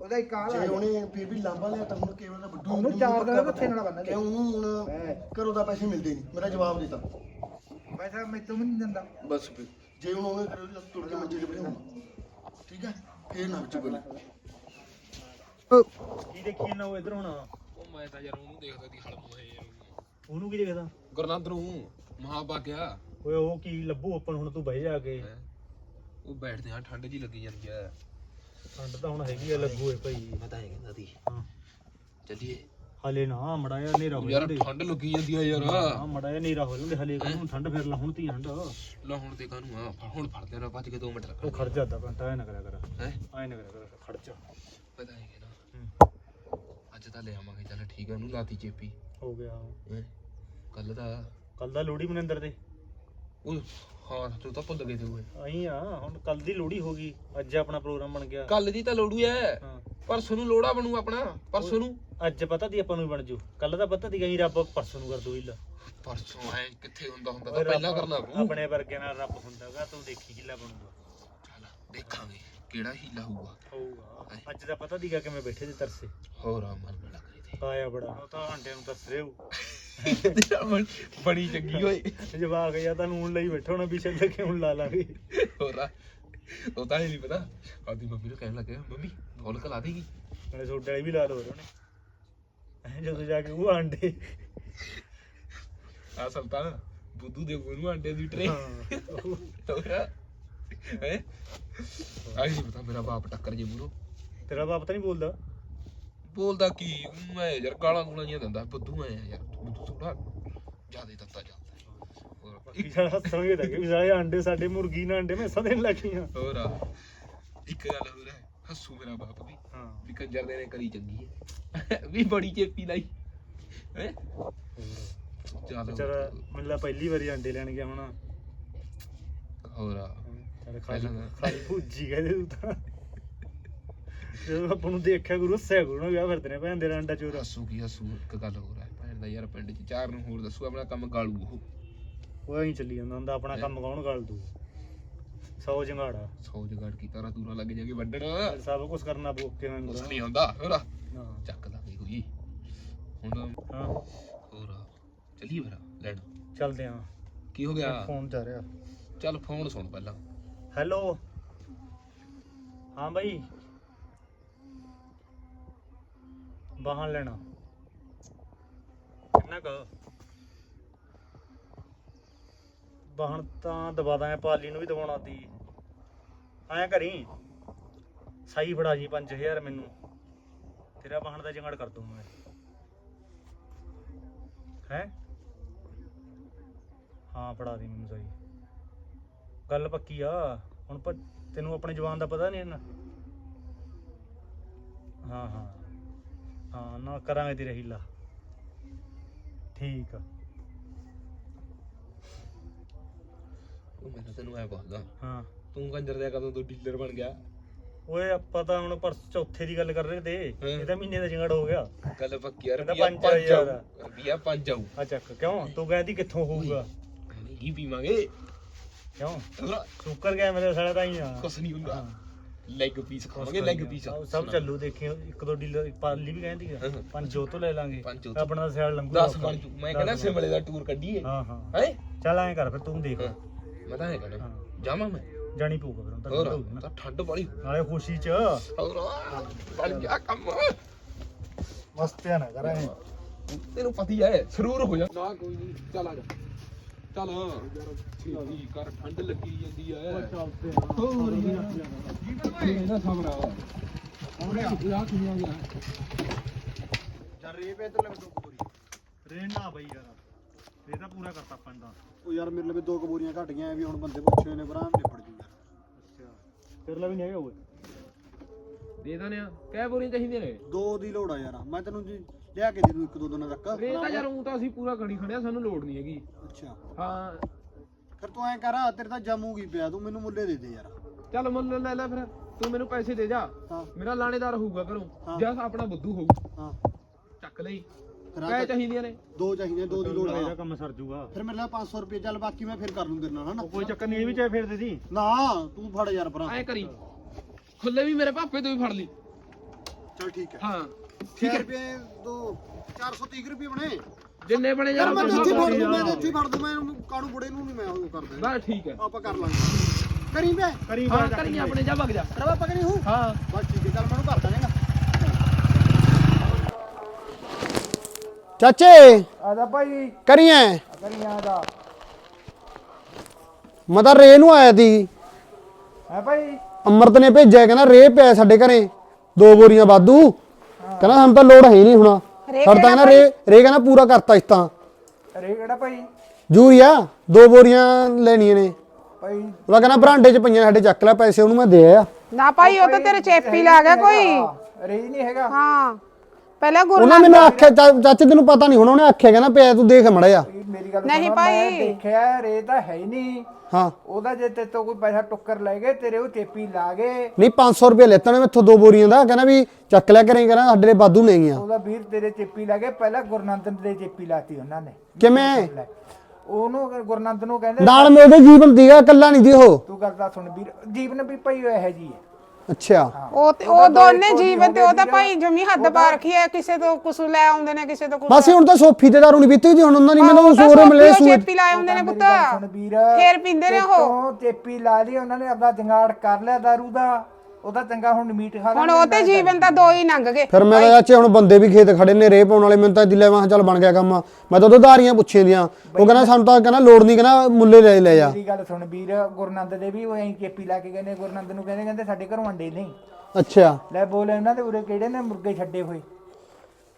ਉਹਦਾ ਇੱਕ ਕਾਲ ਜੇ ਆ ਉਹਨੇ ਫਿਰ ਵੀ ਲਾਂਬਾ ਲਿਆ ਤਾਂ ਹੁਣ ਕੇਵਲ ਦਾ ਵੱਡੂ ਉਹਨੂੰ ਚਾਰ ਦਿਨ ਮੱਥੇ ਨਾਲ ਬੰਨ੍ਹ ਦੇ। ਕਿ ਉਹਨੂੰ ਹੁਣ ਹੈ। ਘਰੋਂ ਦਾ ਪੈਸੇ ਮਿਲਦੇ ਨਹੀਂ। ਮੇਰਾ ਜਵਾਬ ਦਿੱਤਾ ਪੈਸਾ ਮੈਨੂੰ ਨਹੀਂ ਦਿੰਦਾ। ਬਸ ਫਿਰ। ਜੇ ਹੁਣ ਉਹਨੇ ਕਰੇ ਲੱਤ ਤੋੜ ਕੇ ਮੰਜੇ ਤੇ ਬਿਠਾਉਣਾ। ਠੀਕ ਹੈ? ਫੇਰ ਨਾ ਵਿੱਚ ਬੋਲੇ। ਕੀ ਦੇਖੀ ਨਾ ਉਹ ਇਧਰ ਹੁਣ? ਉਹ ਮੈਂ ਤਾਂ ਯਾਰ ਉਹਨੂੰ ਦੇਖਦਾ ਦੀ ਹਲਮ ਹੋਏ ਉਹਨੂੰ। ਕੀ ਦੇਖਦਾ? ਗੁਰਨੰਦ ਨੂੰ ਮਹਾ ਗਿਆ ਓਏ ਉਹ ਕੀ ਲੱਭੂ ਆਪਾਂ ਨੂੰ ਹੁਣ ਤੂੰ ਬਹਿ ਜਾ ਕੇ। ਉਹ ਬੈਠਦੇ ਆ ਠੰਡ ਜੀ ਲੱਗੀ ਜਾਂਦੀ ਆ ਠੰਡ ਤਾਂ ਹੁਣ ਹੈਗੀ ਆ ਲੱਗੂ ਏ ਭਾਈ। ਮੈਂ ਤਾਂ ਇਹ ਕਹਿੰਦਾ ਸੀ। ਹਾਂ। ਚੱਲੀਏ। ਹਲੇ ਨਾ ਮੜਾ ਜਾ ਨੇਰਾ ਹੋ ਯਾਰ ਜਾਂਦੇ ਠੰਡ ਲੱਗੀ ਜਾਂਦੀ ਆ ਯਾਰ। ਹਾਂ ਮੜਾ ਜਾ ਨੇਰਾ ਹੋ ਜਾਂਦੇ ਹਲੇ ਕਾਹਨੂੰ ਠੰਡ ਫਿਰ ਲਾ ਹੁਣ ਤੀ ਠੰਡ। ਲੈ ਹੁਣ ਤੇ ਕਾਹਨੂੰ ਆ ਫ- ਹੁਣ ਫੜਦੇ ਨਾ ਭੱਜ ਕੇ 2 ਮਿੰਟ ਉਹ ਲੱਗਣ ਖੜ ਜਾ ਅੱਧਾ ਘੰਟਾ ਐ ਨਾ ਕਰਿਆ ਕਰ। ਹੈ? ਐ ਨਾ ਕਰਿਆ ਕਰ ਖੜ ਜਾ। ਪਤਾ ਨਹੀਂ ਕਿ ਨਾ ਹੂੰ, ਅੱਜ ਤਾਂ ਲੈ ਆਵਾਂਗੇ ਚੱਲ ਠੀਕ ਆ ਉਹਨੂੰ ਲਾਤੀ ਚੇਪੀ। ਹੋ ਗਿਆ। ਕੱਲ ਦਾ। ਕੱਲ ਦਾ ਲੋੜੀ ਮਨਿੰਦਰ ਦੇ। ਉਹ ਹਾਂ ਤੂੰ ਤਾਂ ਭੁੱਲ ਗਏ ਤੇ। ਓਏ ਅਹੀਂ ਆ ਹੁਣ ਕੱਲ ਦੀ ਲੋੜੀ ਹੋ ਗਈ ਅੱਜ ਆਪਣਾ ਪ੍ਰੋਗਰਾਮ ਬਣ ਗਿਆ। ਕੱਲ ਦੀ ਤਾਂ ਲੋੜੂ ਐ। ਹਾਂ। ਪਰਸੋਂ ਨੂੰ ਲੋੜਾ ਬਣੂ ਆਪਣਾ ਪਰਸੋਂ ਨੂੰ। ਅੱਜ ਪਤਾ ਦੀ ਆਪਾਂ ਨੂੰ ਬਣ ਜੂ। ਕੱਲ ਦਾ ਪਤਾ ਦੀ ਗਈ ਰੱਬ ਪਰਸੋਂ ਨੂੰ ਕਰ ਦੂ ਹਿੱਲਾ। ਪਰਸੋਂ ਐ ਕਿੱਥੇ ਹੁੰਦਾ ਹੁੰਦਾ ਤਾਂ ਪਹਿਲਾਂ ਕਰਨਾ ਪਊ ਆਪਣੇ ਵਰਗੇ ਨਾਲ ਰੱਬ ਹੁੰਦਾਗਾ ਤੂੰ ਦੇਖੀ ਹਿੱਲਾ ਬਣੂਗਾ। ਚੱਲ ਦੇਖਾਂਗੇ ਕਿਹੜਾ ਹੀਲਾ ਹੋਊਗਾ। ਹੋਊਗਾ। ਅੱਜ ਦਾ ਪਤਾ ਦੀਗਾ ਕਿਵੇਂ ਬੈਠੇ ਤੇ ਤਰਸੇ। ਹੋਰ ਆ ਮਨ ਬੜਾ ਕਰੀ ਆਇਆ ਬੜਾ ਉਹ ਤਾਂ ਆਂਡਿਆਂ ਨੂੰ ਤਰਸ ਰਿਹਾ ਹੋਊ। ਬੜੀ ਚੰਗੀ ਓਏ ਜਵਾਕ ਜਾਂ ਤਾਂ ਨੂਨ ਲਈ ਬੈਠਾ ਹੋਣਾ ਪਿੱਛੇ ਤੇ ਕਿਉਂ ਲਾ ਲਾਂਗੇ? ਹੋਰ ਉਹ ਤਾਂ ਹੀ ਨਹੀਂ ਪਤਾ। ਆਦੀ ਮੰਮੀ ਨੂੰ ਕਹਿਣ ਲੱਗਿਆ ਮੰਮੀ ਫੋਨ ਕਲਾ ਦੇਗੀ? ਨਾਲੇ ਛੋਟੇ ਵਾਲੀ ਵੀ ਲਾ ਲਓ ਉਹਨੇ। ਜਦੋਂ ਜਾ ਕੇ ਉਹ ਆਂਡੇ। ਆ ਸੁਲਤਾਨ ਬੁੱਧੂ ਦੇ ਨੂੰ ਅੰਡੇ ਦੀ ਟਰੇ ਹੈ। ਆਈ ਨਹੀਂ ਪਤਾ ਮੇਰਾ ਬਾਪ ਟੱਕਰ ਜੇ ਮੂਰੋ ਤੇਰਾ ਬਾਪ ਤਾਂ ਨਹੀਂ ਬੋਲਦਾ। ਬੋਲਦਾ ਕੀ? ਮੈਂ ਯਾਰ ਗਾਲਾਂ ਗੁਲਾਂ ਜੀਆਂ ਦਿੰਦਾ ਬੁੱਧੂ ਐ ਯਾਰ ਬੁੱਧੂ ਥੋੜਾ ਜ਼ਿਆਦਾ ਤੱਤਾ ਜਾਂਦਾ ਹੋਰ ਬਾਕੀ ਸਾਲਾ ਹੱਸਾਂਗੇ ਤਾਂ ਕਿ ਵੀ ਸਾਰੇ ਆਂਡੇ ਸਾਡੇ ਮੁਰਗੀ ਨਾਲ ਆਂਡੇ ਮੈਸਾਂ ਦੇਣ ਲੱਗੀਆਂ ਹੋਰ ਆ। ਇੱਕ ਗੱਲ ਹੋਰ ਹੈ ਹੱਸੂ ਮੇਰਾ ਬਾਪ ਵੀ ਹਾਂ। ਵੀ ਕੰਜਰ ਦੇ ਨੇ ਕਰੀ ਚੰਗੀ ਹੈ। ਵੀ ਬੜੀ ਚੇਪੀ ਲਾਈ। ਹੈ? ਚੱਲ ਵਿਚਾਰਾ ਮੈਨੂੰ ਪਹਿਲੀ ਵਾਰੀ ਆਂਡੇ ਲੈਣ ਗਿਆ ਹੁਣ। ਹੋਰ ਆ। ਚੱਲ ਖਾਲੀ ਪਹਿਲਾਂ ਤਾਂ- ਖਾਲੀ ਭੁੱਜੀ ਕਹਿੰਦੇ ਤੂੰ ਤਾਂ। ਜਦੋਂ ਆਪਾਂ ਨੂੰ ਦੇਖਿਆ ਗੁਰੂ ਹੱਸਿਆ ਗੁਰੂ ਨਾ ਵਿਆਹ ਫਿਰਦੇ ਨੇ ਭੈਣ ਦੇ ਆਂਡਾ ਚੋਰਾ। ਹੱਸੂ ਕੀ ਹੱਸੂ ਇੱਕ ਗੱਲ ਹੋਰ ਹੈ ਭੈਣ ਦਾ ਯਾਰ ਪਿੰਡ ਚ ਚਾਰ ਨੂੰ ਹੋਰ ਦੱਸੂ ਆਪਣਾ ਕੰਮ ਗਾਲੂ ਉਹ। ਉਹ ਐਂ ਚੱਲੀ ਜਾਂਦਾ ਹੁੰਦਾ ਆਪਣਾ ਕੰਮ ਕੌਣ ਗਾਲ? ਦੂ ਸੌ ਜੰਗਾੜਾ। ਸੌ ਜਗੜ ਕੀ ਤਾਰਾ ਤੂਰਾ ਲੱਗ ਜਾਗੇ ਵੱਢਣ। ਸਭ ਕੁਝ ਕਰਨਾ ਬੋਕੇ ਨਾਲ ਕੁਛ ਹੁੰਦਾ ਨਹੀਂ ਹੁੰਦਾ ਹੋਰ ਆ। ਹਾਂ। ਚੱਕ ਲਾਂਗੇ ਕੋਈ। ਹੁਣ ਹਾਂ। ਹੋਰ ਆ। ਚੱਲੀਏ ਫਿਰ ਲੈਣ। ਚੱਲਦੇ ਹਾਂ। ਕੀ ਹੋ ਗਿਆ? ਫੋਨ ਜਾ ਰਿਹਾ। ਚੱਲ ਫੋਨ ਸੁਣ ਪਹਿਲਾਂ। ਹੈਲੋ। ਹਾਂ ਬਾਈ। ਬਾਹਨ ਲੈਣਾ। ਕਿੰਨਾ ਕ? ਬਾਹਨ ਤਾਂ ਦਵਾ ਦਾਂ ਪਾਲੀ ਨੂੰ ਵੀ ਦਵਾਉਣਾ ਤੀ ਐਂ ਕਰੀ। ਸਾਈ ਫੜਾ ਜੀ 5000 ਮੈਨੂੰ। ਤੇਰਾ ਬਾਹਨ ਦਾ ਜੰਗੜ ਕਰ ਦੂੰ ਮੈਂ। ਹੈ? ਹਾਂ ਫੜਾ ਦੀ ਮੈਨੂੰ ਸਾਈ। ਗੱਲ ਪੱਕੀ ਆ। ਹੁਣ ਤੈਨੂੰ ਆਪਣੇ ਜਵਾਨ ਦਾ ਪਤਾ ਨਹੀਂ ਨਾ ਹਾਂ ਹਾਂ। ਹਾਂ ਨਾ ਕਰਾਂਗੇ ਤੇਰੇ ਹੀਲਾ ਠੀਕ ਆ। ਉਹ ਮੈਂ ਤਾਂ ਤੈਨੂੰ ਐ ਪੁੱਛਦਾ ਹਾਂ। ਤੂੰ ਕੰਜਰ ਦੇ ਕਦੋਂ ਤੋਂ ਡੀਲਰ ਬਣ ਗਿਆ? ਓਏ ਆਪਾਂ ਤਾਂ ਹੁਣ ਪਰਸ ਚੌਥੇ ਦੀ ਗੱਲ ਕਰ ਰਹੇ ਤੇ। ਇਹਦਾ ਮਹੀਨੇ ਦਾ ਜੰਗੜ ਹੋ ਗਿਆ। ਗੱਲ ਪੱਕੀ ਯਾਰ ਰੁਪਿਆ ਪੰਜ ਪੰਜ ਹਜ਼ਾਰ ਆਊ। ਰੁਪਿਆ ਪੰਜ ਆਊ। ਆ ਚੱਕ ਕਿਉਂ? ਤੂੰ ਕਹਿੰਦੀ ਕਿੱਥੋਂ ਹੋਊਗਾ? ਕੀ ਪੀਵਾਂਗੇ। ਕਿਉਂ? ਸ਼ੁਕਰ ਗਿਆ ਮੇਰੇ ਸਾਲਾ ਤਾਂ ਹੀ ਆ। ਕੁਛ ਨਹੀਂ ਹੁੰਦਾ। ਲੈਗ ਪੀਸ ਖਾਵਾਂਗੇ ਲੈਗ ਪੀਸ ਸਭ- ਸਭ ਚੱਲੂ ਦੇਖੀ ਇੱਕ ਦੋ ਡੀਲਰ ਪਾਲੀ ਵੀ ਕਹਿੰਦੀ ਆ। ਹਾਂ। ਪੰਜ ਜੋ ਤੋਂ ਲੈ ਲਾਂਗੇ। ਪੰਜ ਉਹ ਤੋਂ। ਆਪਣਾ ਸਿਆਲ ਲੰਗੂ 10 ਬਣ ਜੂ ਮੈਂ ਕਹਿੰਦਾ ਸਿਮਲੇ ਦਾ ਟੂਰ ਕੱਢੀਏ। ਹਾਂ ਹਾਂ। ਹੈ? ਚੱਲ ਐਂ ਕਰ ਫਿਰ ਤੂੰ ਦੇਖ। ਮੈਂ ਤਾਂ ਐ ਕਹਿੰਦਾ ਹਾਂ। ਜਾਵਾਂ ਮੈਂ? ਜਾਣੀ ਪਊਗਾ ਫਿਰ ਹੁਣ ਤਾਂ ਹੋਰ ਠੰਡ ਹੋਊਗੀ ਨਾ। ਤਾਂ ਠੰਡ ਬੜੀ ਨਾਲੇ ਖੁਸ਼ੀ ਚ। ਹੋਰ ਬਣ ਗਿਆ ਕੰਮ। ਮਸਤ ਆ ਨਾ ਕਰਾਂ ਤੈਨੂੰ ਪਤੀ ਐ ਸਰੂਰ ਹੋ ਜਾ। ਨਾ ਕੋਈ ਨਹੀਂ ਚੱਲ ਆ ਜਾ। ਚੱਲ। ਛੇਤੀ ਕਰ ਠੰਡ ਲੱਗੀ ਜਾਂਦੀ ਐ। ਚੱਲਦੇ ਹੋਰ ਯਾਰ ਇਹ ਨਾ ਸਬਰ ਆ? ਉਹਨੇ ਆ। ਕਿੰਨਾ ਗਿਆ ਚੱਲ ਰੇ ਪੇ ਇਧਰ ਲੈ ਦੋ ਕਬੂਰੀ ਰੇਨ ਨਾ ਬਈ ਯਾਰ। ਇਹ ਤਾਂ ਪੂਰਾ ਕਰਤਾ ਆਪਾਂ ਤਾਂ। ਉਹ ਯਾਰ ਮੇਰੇ ਲਈ ਦੋ ਕਬੂਰੀਆਂ ਘਟ ਗਈਆਂ ਵੀ ਹੁਣ ਬੰਦੇ ਪੁੱਛੇ ਨੇ ਭਰਾ ਨਿਪੜ ਜੂ ਯਾਰ ਅੱਛਾ। ਤੇਰੇ ਲਈ ਵੀ ਨਹੀਂ ਹੈਗਾ ਓਏ ਦੇ ਦਨੇ ਆ। ਕਹਿ ਬੋਲੀ ਚਾਹੀਦੇ ਨੇ। ਦੋ ਦੀ ਲੋੜ ਆ ਯਾਰ। ਮੈਂ ਤੈਨੂੰ ਜੀ ਲਿਆ ਕੇ ਦੇ ਦੂੰ ਇੱਕ ਦੋ ਦਿਨਾਂ ਤੱਕ? ਰੇ ਤਾਂ ਯਾਰ ਉਹ ਤਾਂ ਅਸੀਂ ਪੂਰਾ ਗਣੀ ਖੜਿਆ ਸਾਨੂੰ ਲੋੜ ਨਹੀਂ ਹੈਗੀ। ਅੱਛਾ। ਹਾਂ। ਫਿਰ ਤੂੰ ਐਂ ਕਰ ਤੇਰੇ ਤਾਂ ਜੰਮੂਗੀ ਪਿਆ ਤੂੰ ਮੈਨੂੰ ਮੁੱਲੇ ਦੇ ਦੇ ਯਾਰ। ਚੱਲ ਮੁੱਲ ਲੈ ਲੈ ਫਿਰ ਤੂੰ ਮੈਨੂੰ ਪੈਸੇ ਦੇ ਜਾ। ਹਾਂ। ਮੇਰਾ ਲਾਣੇਦਾਰ ਹੋਊਗਾ। ਘਰੋਂ ਜਾਂ ਆਪਣਾ ਬੁੱਧੂ ਹੋਊ। ਹਾਂ। ਚੱਕ ਲਈ। ਫਿਰ ਆਹ ਕਹਿ ਤਾਂ ਚਾਹੀਦੀਆਂ ਨੇ। ਦੋ ਚਾਹੀਦੇ ਦੋ ਦੀ ਲੋੜ ਇਹਦਾ ਆ ਕੰਮ ਸਰ ਜੂਗਾ। ਫਿਰ ਮੇਰੇ ਨਾਲ 500 ਰੁਪਏ ਚੱਲ ਬਾਕੀ ਮੈਂ ਫਿਰ ਕਰ ਲੂੰ ਤੇਰੇ ਨਾਲ ਹਨਾ? ਕੋਈ ਚੱਕਰ ਨਹੀਂ ਇਹ ਵੀ ਚਾਹੇ ਫੇਰ ਦੇ ਦੀ। ਨਾ ਤੂੰ ਫੜ ਯਾਰ ਭਰਾ। ਐ ਕਰੀ। ਖੁੱਲੇ ਵੀ ਮੇਰੇ ਪਾਪੇ ਤੋਂ ਹੀ ਫੜ ਲਈ। ਚੱਲ ਠੀਕ ਹੈ। ਹਾਂ। ਠੀਕ ਹੈ। ਰੁਪਏ ਦੋ 430 ਰੁਪਏ ਬਣੇ। ਜਿੰਨੇ ਬਣੇ ਯਾਰ ਯਾਰ ਮੈਂ ਇੱਥੇ ਫੜ ਦੂੰ ਮੈਂ ਇੱਥੇ ਫੜ ਦੂੰ ਮੈਂ ਉਹਨੂੰ ਕਾਣੂ ਬੁੜੇ ਨੂੰ ਨਹੀਂ ਮੈਂ ਉਹ ਕਰਦਾ ਬਸ ਠੀਕ ਹੈ। ਆਪਾਂ ਕਰ ਲਾਂਗੇ। ਕਰੀ ਬੇ ਕਰੀ ਹਾਂ ਕਰੀ ਆਪਣੇ ਜਾ ਵਗ ਜਾ। ਤੇਰਾ ਪਾਪਾ ਕਰੀ ਹੂੰ? ਹਾਂ। ਬਸ ਠੀਕ ਹੈ ਚੱਲ ਮੈਨੂੰ ਕਰ ਦੇਣੇਗਾ ਚਾਚੇ! ਆਦਾ ਭਾਈ। ਕਰੀਏ? ਕਰੀਆਂ ਦਾ ਮੈਂ ਤਾਂ ਰੇ ਨੂੰ ਆਇਆ ਦੀ ਹੈ ਭਾਈ? ਅਮਰਤ ਨੇ ਭੇਜਿਆ ਕਹਿੰਦਾ ਰੇ ਪਿਆ ਸਾਡੇ ਘਰੇ। ਦੋ ਬੋਰੀਆਂ ਵਾਧੂ। ਕਹਿੰਦਾ ਸਾਨੂੰ ਤਾਂ ਲੋੜ ਹੈ ਹੀ ਨਹੀਂ ਹੁਣ। ਸਾਡਾ ਤਾਂ ਕਹਿੰਦਾ ਰੇ ਰੇ ਕਹਿੰਦਾ ਪੂਰਾ ਕਰਤਾ ਇਸ ਤਾਂ। ਰੇ ਕਿਹੜਾ ਭਾਈ? ਜੂਰੀਆ ਦੋ ਬੋਰੀਆਂ ਲੈਣੀਆਂ ਨੇ। ਭਾਈ। ਉਹਦਾ ਕਹਿੰਦਾ ਬਰਾਂਡੇ 'ਚ ਪਈਆਂ ਸਾਡੇ ਚੱਕ ਲੈ ਪੈਸੇ ਉਹਨੂੰ ਮੈਂ ਦੇ ਆਇਆ ਨਾ ਭਾਈ ਉਹ ਤਾਂ ਤੇਰੇ ਚੇਪੀ ਲਾ ਗਿਆ ਕੋਈ। ਰੇ ਨਹੀਂ ਹੈਗਾ। ਹਾਂ। ਪਹਿਲਾਂ ਗੁਰੂ ਉਹਨੇ ਮੈਨੂੰ ਆਖਿਆ ਚਾ- ਚਾਚੇ ਤੈਨੂੰ ਪਤਾ ਨਹੀਂ ਹੁਣ ਉਹਨੇ ਆਖਿਆ ਕਹਿੰਦਾ ਪਿਆ ਤੂੰ ਦੇਖ ਮੜਿਆ ਮੇਰੀ ਗੱਲ ਨਹੀਂ ਭਾਈ। ਦੇਖਿਆ ਰੇ ਤਾਂ ਹੈ ਹੀ ਨਹੀਂ। ਹਾਂ। ਉਹਦਾ ਜੇ ਤੇ ਤੋਂ ਕੋਈ ਪੈਸਾ ਟੁੱਕਰ ਲੈ ਗਏ ਤੇਰੇ ਉਹ ਚੇਪੀ ਲਾ ਗਏ। ਨਹੀਂ 500 ਰੁਪਏ ਲੈਤਾ ਨੇ ਮੈਥੋਂ ਦੋ ਬੋਰੀਆਂ ਦਾ ਕਹਿੰਦਾ ਵੀ ਚੱਕ ਲਿਆ ਕਰੇ ਕਹਿੰਦਾ ਸਾਡੇ ਲਈ ਵਾਧੂ ਨੇ ਗੀਆਂ ਉਹਦਾ ਵੀਰ ਤੇਰੇ ਚੇਪੀ ਲਾ ਗਏ ਪਹਿਲਾਂ ਗੁਰਨੰਦਨ ਦੇ ਚੇਪੀ ਲਾਤੀ ਉਹਨਾਂ ਨੇ। ਕਿਵੇਂ? ਲੈ। ਉਹਨੂੰ ਗੁਰਨੰਦ ਨੂੰ ਕਹਿੰਦੇ ਨਾਲ ਮੇਰੇ ਜੀਵਨ ਦੀਗਾ ਕੱਲਾ ਨਹੀਂ ਦੀ ਉਹ। ਤੂੰ ਗੱਲ ਤਾਂ ਸੁਣ ਵੀਰ ਜੀਵਨ ਵੀ ਪਈ ਹੋਇਆ ਹੈ। ਜੀ ਅੱਛਾ। ਉਹ ਤੇ ਉਹ ਦੋਨੇ ਜੀਵਨ ਤੇ ਉਹ ਤਾਂ ਭਾਈ ਜਮੀ ਹੱਦ ਪਾ ਰੱਖੀ ਹੈ ਕਿਸੇ ਤੋਂ ਕੁਛ ਲੈ ਆਉਂਦੇ ਨੇ ਕਿਸੇ ਤੋਂ ਕੁਛ ਬਸ ਹੁਣ ਤਾਂ ਸੋਫੀ ਤੇ ਦਾਰੂ ਨਹੀਂ ਪੀਤੀ ਹੁੰਦੀ ਹੁਣ ਉਹਨਾਂ ਨੇ ਮੈਨੂੰ ਸੋਰੇ ਮਿਲੇ ਸੂਏ ਚੇਪੀ ਲਾਏ ਹੁੰਦੇ ਨੇ ਪੁੱਤ। ਸੁਣ ਵੀਰ। ਫੇਰ ਪੀਂਦੇ ਨੇ ਉਹ। ਤੋਂ ਚੇਪੀ ਲਾ ਲਈ ਉਹਨਾਂ ਨੇ ਆਪਣਾ ਜੰਗਾੜ ਕਰ ਲਿਆ ਦਾਰੂ ਦਾ। ਉਹਦਾ ਚੰਗਾ ਹੁਣ ਮੀਟ ਖਾ ਹੁਣ ਉਹ ਤੇ ਜੀਵਨ ਤਾਂ ਦੋ ਹੀ ਲੰਘ ਗਏ। ਫਿਰ ਮੈਂ ਚਾਚੇ ਹੁਣ ਬੰਦੇ ਵੀ ਖੇਤ ਖੜੇ ਨੇ ਰੇ ਪਾਉਣ ਵਾਲੇ ਮੈਨੂੰ ਤਾਂ ਦਿਲੇ ਵਾਂ ਚੱਲ ਬਣ ਗਿਆ ਕੰਮ। ਮੈਂ ਤਾਂ ਧਾਰੀਆਂ ਪੁੱਛੇ ਦੀਆਂ। ਉਹ ਕਹਿੰਦਾ ਸਾਨੂੰ ਤਾਂ ਕਹਿੰਦਾ ਲੋੜ ਨਹੀਂ ਕਹਿੰਦਾ ਮੁੱਲੇ ਲੈ ਲੈ ਜਾ। ਮੇਰੀ ਗੱਲ ਸੁਣ ਵੀਰ ਗੁਰਨੰਦ ਦੇ ਵੀ ਉਹ ਐਂ ਚੇਪੀ ਲਾ ਕੇ ਕਹਿੰਦੇ ਗੁਰਨੰਦ ਨੂੰ ਕਹਿੰਦੇ ਕਹਿੰਦੇ ਸਾਡੇ ਘਰੋਂ ਅੰਡੇ ਨਹੀਂ। ਅੱਛਾ। ਲੈ ਬੋਲ ਇਹਨਾਂ ਦੇ ਉਰੇ ਕਿਹੜੇ ਨੇ ਮੁਰਗੇ ਛੱਡੇ ਹੋਏ?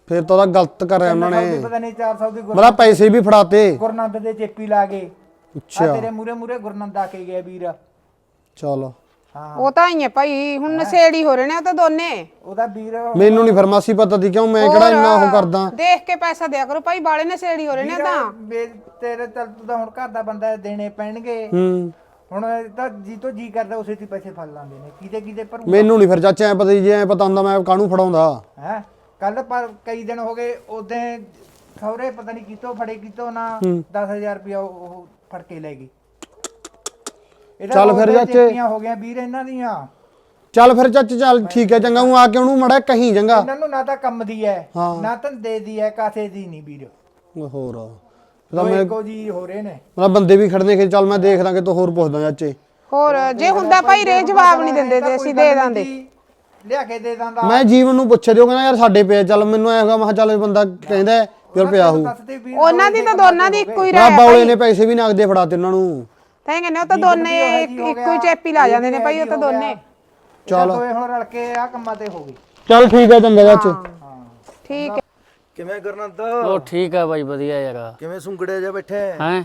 ਫਿਰ ਤਾਂ ਉਹਦਾ ਗਲਤ ਕਰਿਆ ਉਹਨਾਂ ਨੇ। ਪਤਾ ਨਹੀਂ 400 ਦੀ ਗੁਰ- ਮਤਲਬ ਪੈਸੇ ਵੀ ਫੜਾਤੇ। ਗੁਰਨੰਦ ਦੇ ਚੇਪੀ ਲਾ ਗਏ ਆ ਅੱਛਾ। ਤੇਰੇ ਮੂਰੇ ਮੂਰੇ ਗੁਰਨੰਦ ਆ ਕੇ ਗਿਆ ਵੀਰ। ਚਲ। ਉਹ ਤਾਂ ਹੀ ਹੈ ਭਾਈ ਹੁਣ ਨਸ਼ੇੜੀ ਹੋ ਰਹੇ ਨੇ ਉਹ ਤਾਂ ਦੋਨੇ। ਉਹਦਾ ਵੀਰ ਮੈਨੂੰ ਨਹੀਂ ਫਰਮਾਸੀ ਪਤਾ ਸੀ ਕਿਉਂ ਮੈਂ ਕਿਹੜਾ ਇੰਨਾ ਉਹ ਕਰਦਾ। ਦੇਖ ਕੇ ਪੈਸਾ ਦਿਆ ਕਰੋ ਭਾਈ ਬਾਲੇ ਨਸ਼ੇੜੀ ਹੋ ਰਹੇ ਨੇ ਤਾਂ। ਤੇਰੇ ਚੱਲ ਤੂੰ ਤਾਂ ਹੁਣ ਘਰ ਦਾ ਬੰਦਾ ਦੇਣੇ ਪੈਣਗੇ। ਹੂੰ। ਹੁਣ ਇਹ ਤਾਂ ਜੀ ਤੋਂ ਜੀ ਕਰਦਾ ਉਸੇ ਤੇ ਪੈਸੇ ਫੜ ਲਾਂਦੇ ਨੇ। ਕਿਤੇ ਕਿਤੇ ਪਰ ਮੈਨੂੰ ਨਹੀਂ ਫਿਰ ਚਾਚਾ ਐ ਪਤਾ ਜੇ ਐ ਪਤਾ ਹੁੰਦਾ ਮੈਂ ਕਾਹਨੂੰ ਫੜਾਉਂਦਾ। ਹੈ? ਕੱਲ ਪਰ ਕਈ ਦਿਨ ਹੋ ਗਏ ਉਦੋਂ ਖਬਰੇ ਪਤਾ ਨਹੀਂ ਕਿਤੋਂ ਫੜੇ ਕਿਤੋਂ ਨਾ 10000 ਰੁਪਇਆ ਉਹ ਫੜ ਕੇ ਲੈ ਗਈ ਇਹਦਾ ਚੱਲ ਫਿਰ ਉਹਦੇ ਚਾਚੇ। ਚੇਪੀਆਂ ਹੋ ਗਈਆਂ ਵੀਰ ਇਹਨਾਂ ਦੀਆਂ। ਚੱਲ ਫਿਰ ਚਾਚਾ ਚੱਲ ਠੀਕ ਹੈ ਚੰਗਾ ਉਹ ਆ ਕੇ ਉਹਨੂੰ ਮੜਾ ਕਹੀਂ ਚੰਗਾ। ਇਹਨਾਂ ਨੂੰ ਨਾ ਤਾਂ ਕੰਮ ਦੀ ਹੈ ਹਾਂ। ਨਾ ਧੰਦੇ ਦੀ ਹੈ ਕਾਸੇ ਦੀ ਨਹੀਂ ਵੀਰ। ਹੋਰ। ਉਹ ਇੱਕੋ ਜੀ ਹੋ ਰਹੇ ਨੇ। ਮਤਲਬ ਬੰਦੇ ਵੀ ਖੜਨੇ ਕਿ ਚੱਲ ਮੈਂ ਦੇਖਦਾ ਕਿ ਤੂੰ ਹੋਰ ਪੁੱਛਦਾ ਚਾਚੇ। ਹੋਰ ਜੇ ਹੁੰਦਾ ਭਾਈ ਰੇ ਜਵਾਬ ਨਹੀਂ ਦਿੰਦੇ ਤੇ ਅਸੀਂ ਦੇ ਦਾਂਦੇ। ਲਿਆ ਕੇ ਦੇ ਦਾਂਦਾ। ਮੈਂ ਜੀਵਨ ਨੂੰ ਪੁੱਛਿਆ ਦਿਓ ਕਹਿੰਦਾ ਯਾਰ ਸਾਡੇ ਪਿਆ ਚੱਲ ਮੈਨੂੰ ਐ ਹੋਗਾ ਮੈਂ ਕਿਹਾ ਚੱਲ ਇਹ ਬੰਦਾ ਕਹਿੰਦਾ ਹੈ, ਫਿਰ ਪਿਆ ਹੋਊ। ਦੱਸ ਦੇ ਵੀਰ ਉਹਨਾਂ ਦੀ ਤਾਂ ਦੋਨਾਂ ਦੀ ਇੱਕੋ ਹੀ ਹੈ ਬਾਉਲੇ ਭਾਈ। ਨੇ ਪੈਸੇ ਵੀ ਨਗਦੇ ਫੜਾਤੇ ਉਹਨਾਂ ਨੂੰ। ਤਾਂ ਕਹਿੰਦੇ ਉਹ ਤਾਂ ਦੋਨੇ ਇੱਕ- ਇੱਕੋ ਹੀ ਚੇਪੀ ਲਾ ਜਾਂਦੇ ਨੇ ਭਾਈ ਉਹ ਤਾਂ ਦੋਨੇ। ਚੱਲ। ਦੋਏ ਹੁਣ ਰਲ ਕੇ ਆ ਕੰਮਾਂ ਤੇ ਹੋ ਗਏ ਚੱਲ ਠੀਕ ਹੈ ਚੰਗਾ ਚਾਚੇ। ਠੀਕ ਹੈ। ਕਿਵੇਂ ਗੁਰਨੰਦ? ਉਹ ਠੀਕ ਆ ਬਾਈ ਵਧੀਆ ਯਾਰ। ਕਿਵੇਂ ਸੁੰਗੜਿਆ ਜਾ ਬੈਠੇ ਹੈ?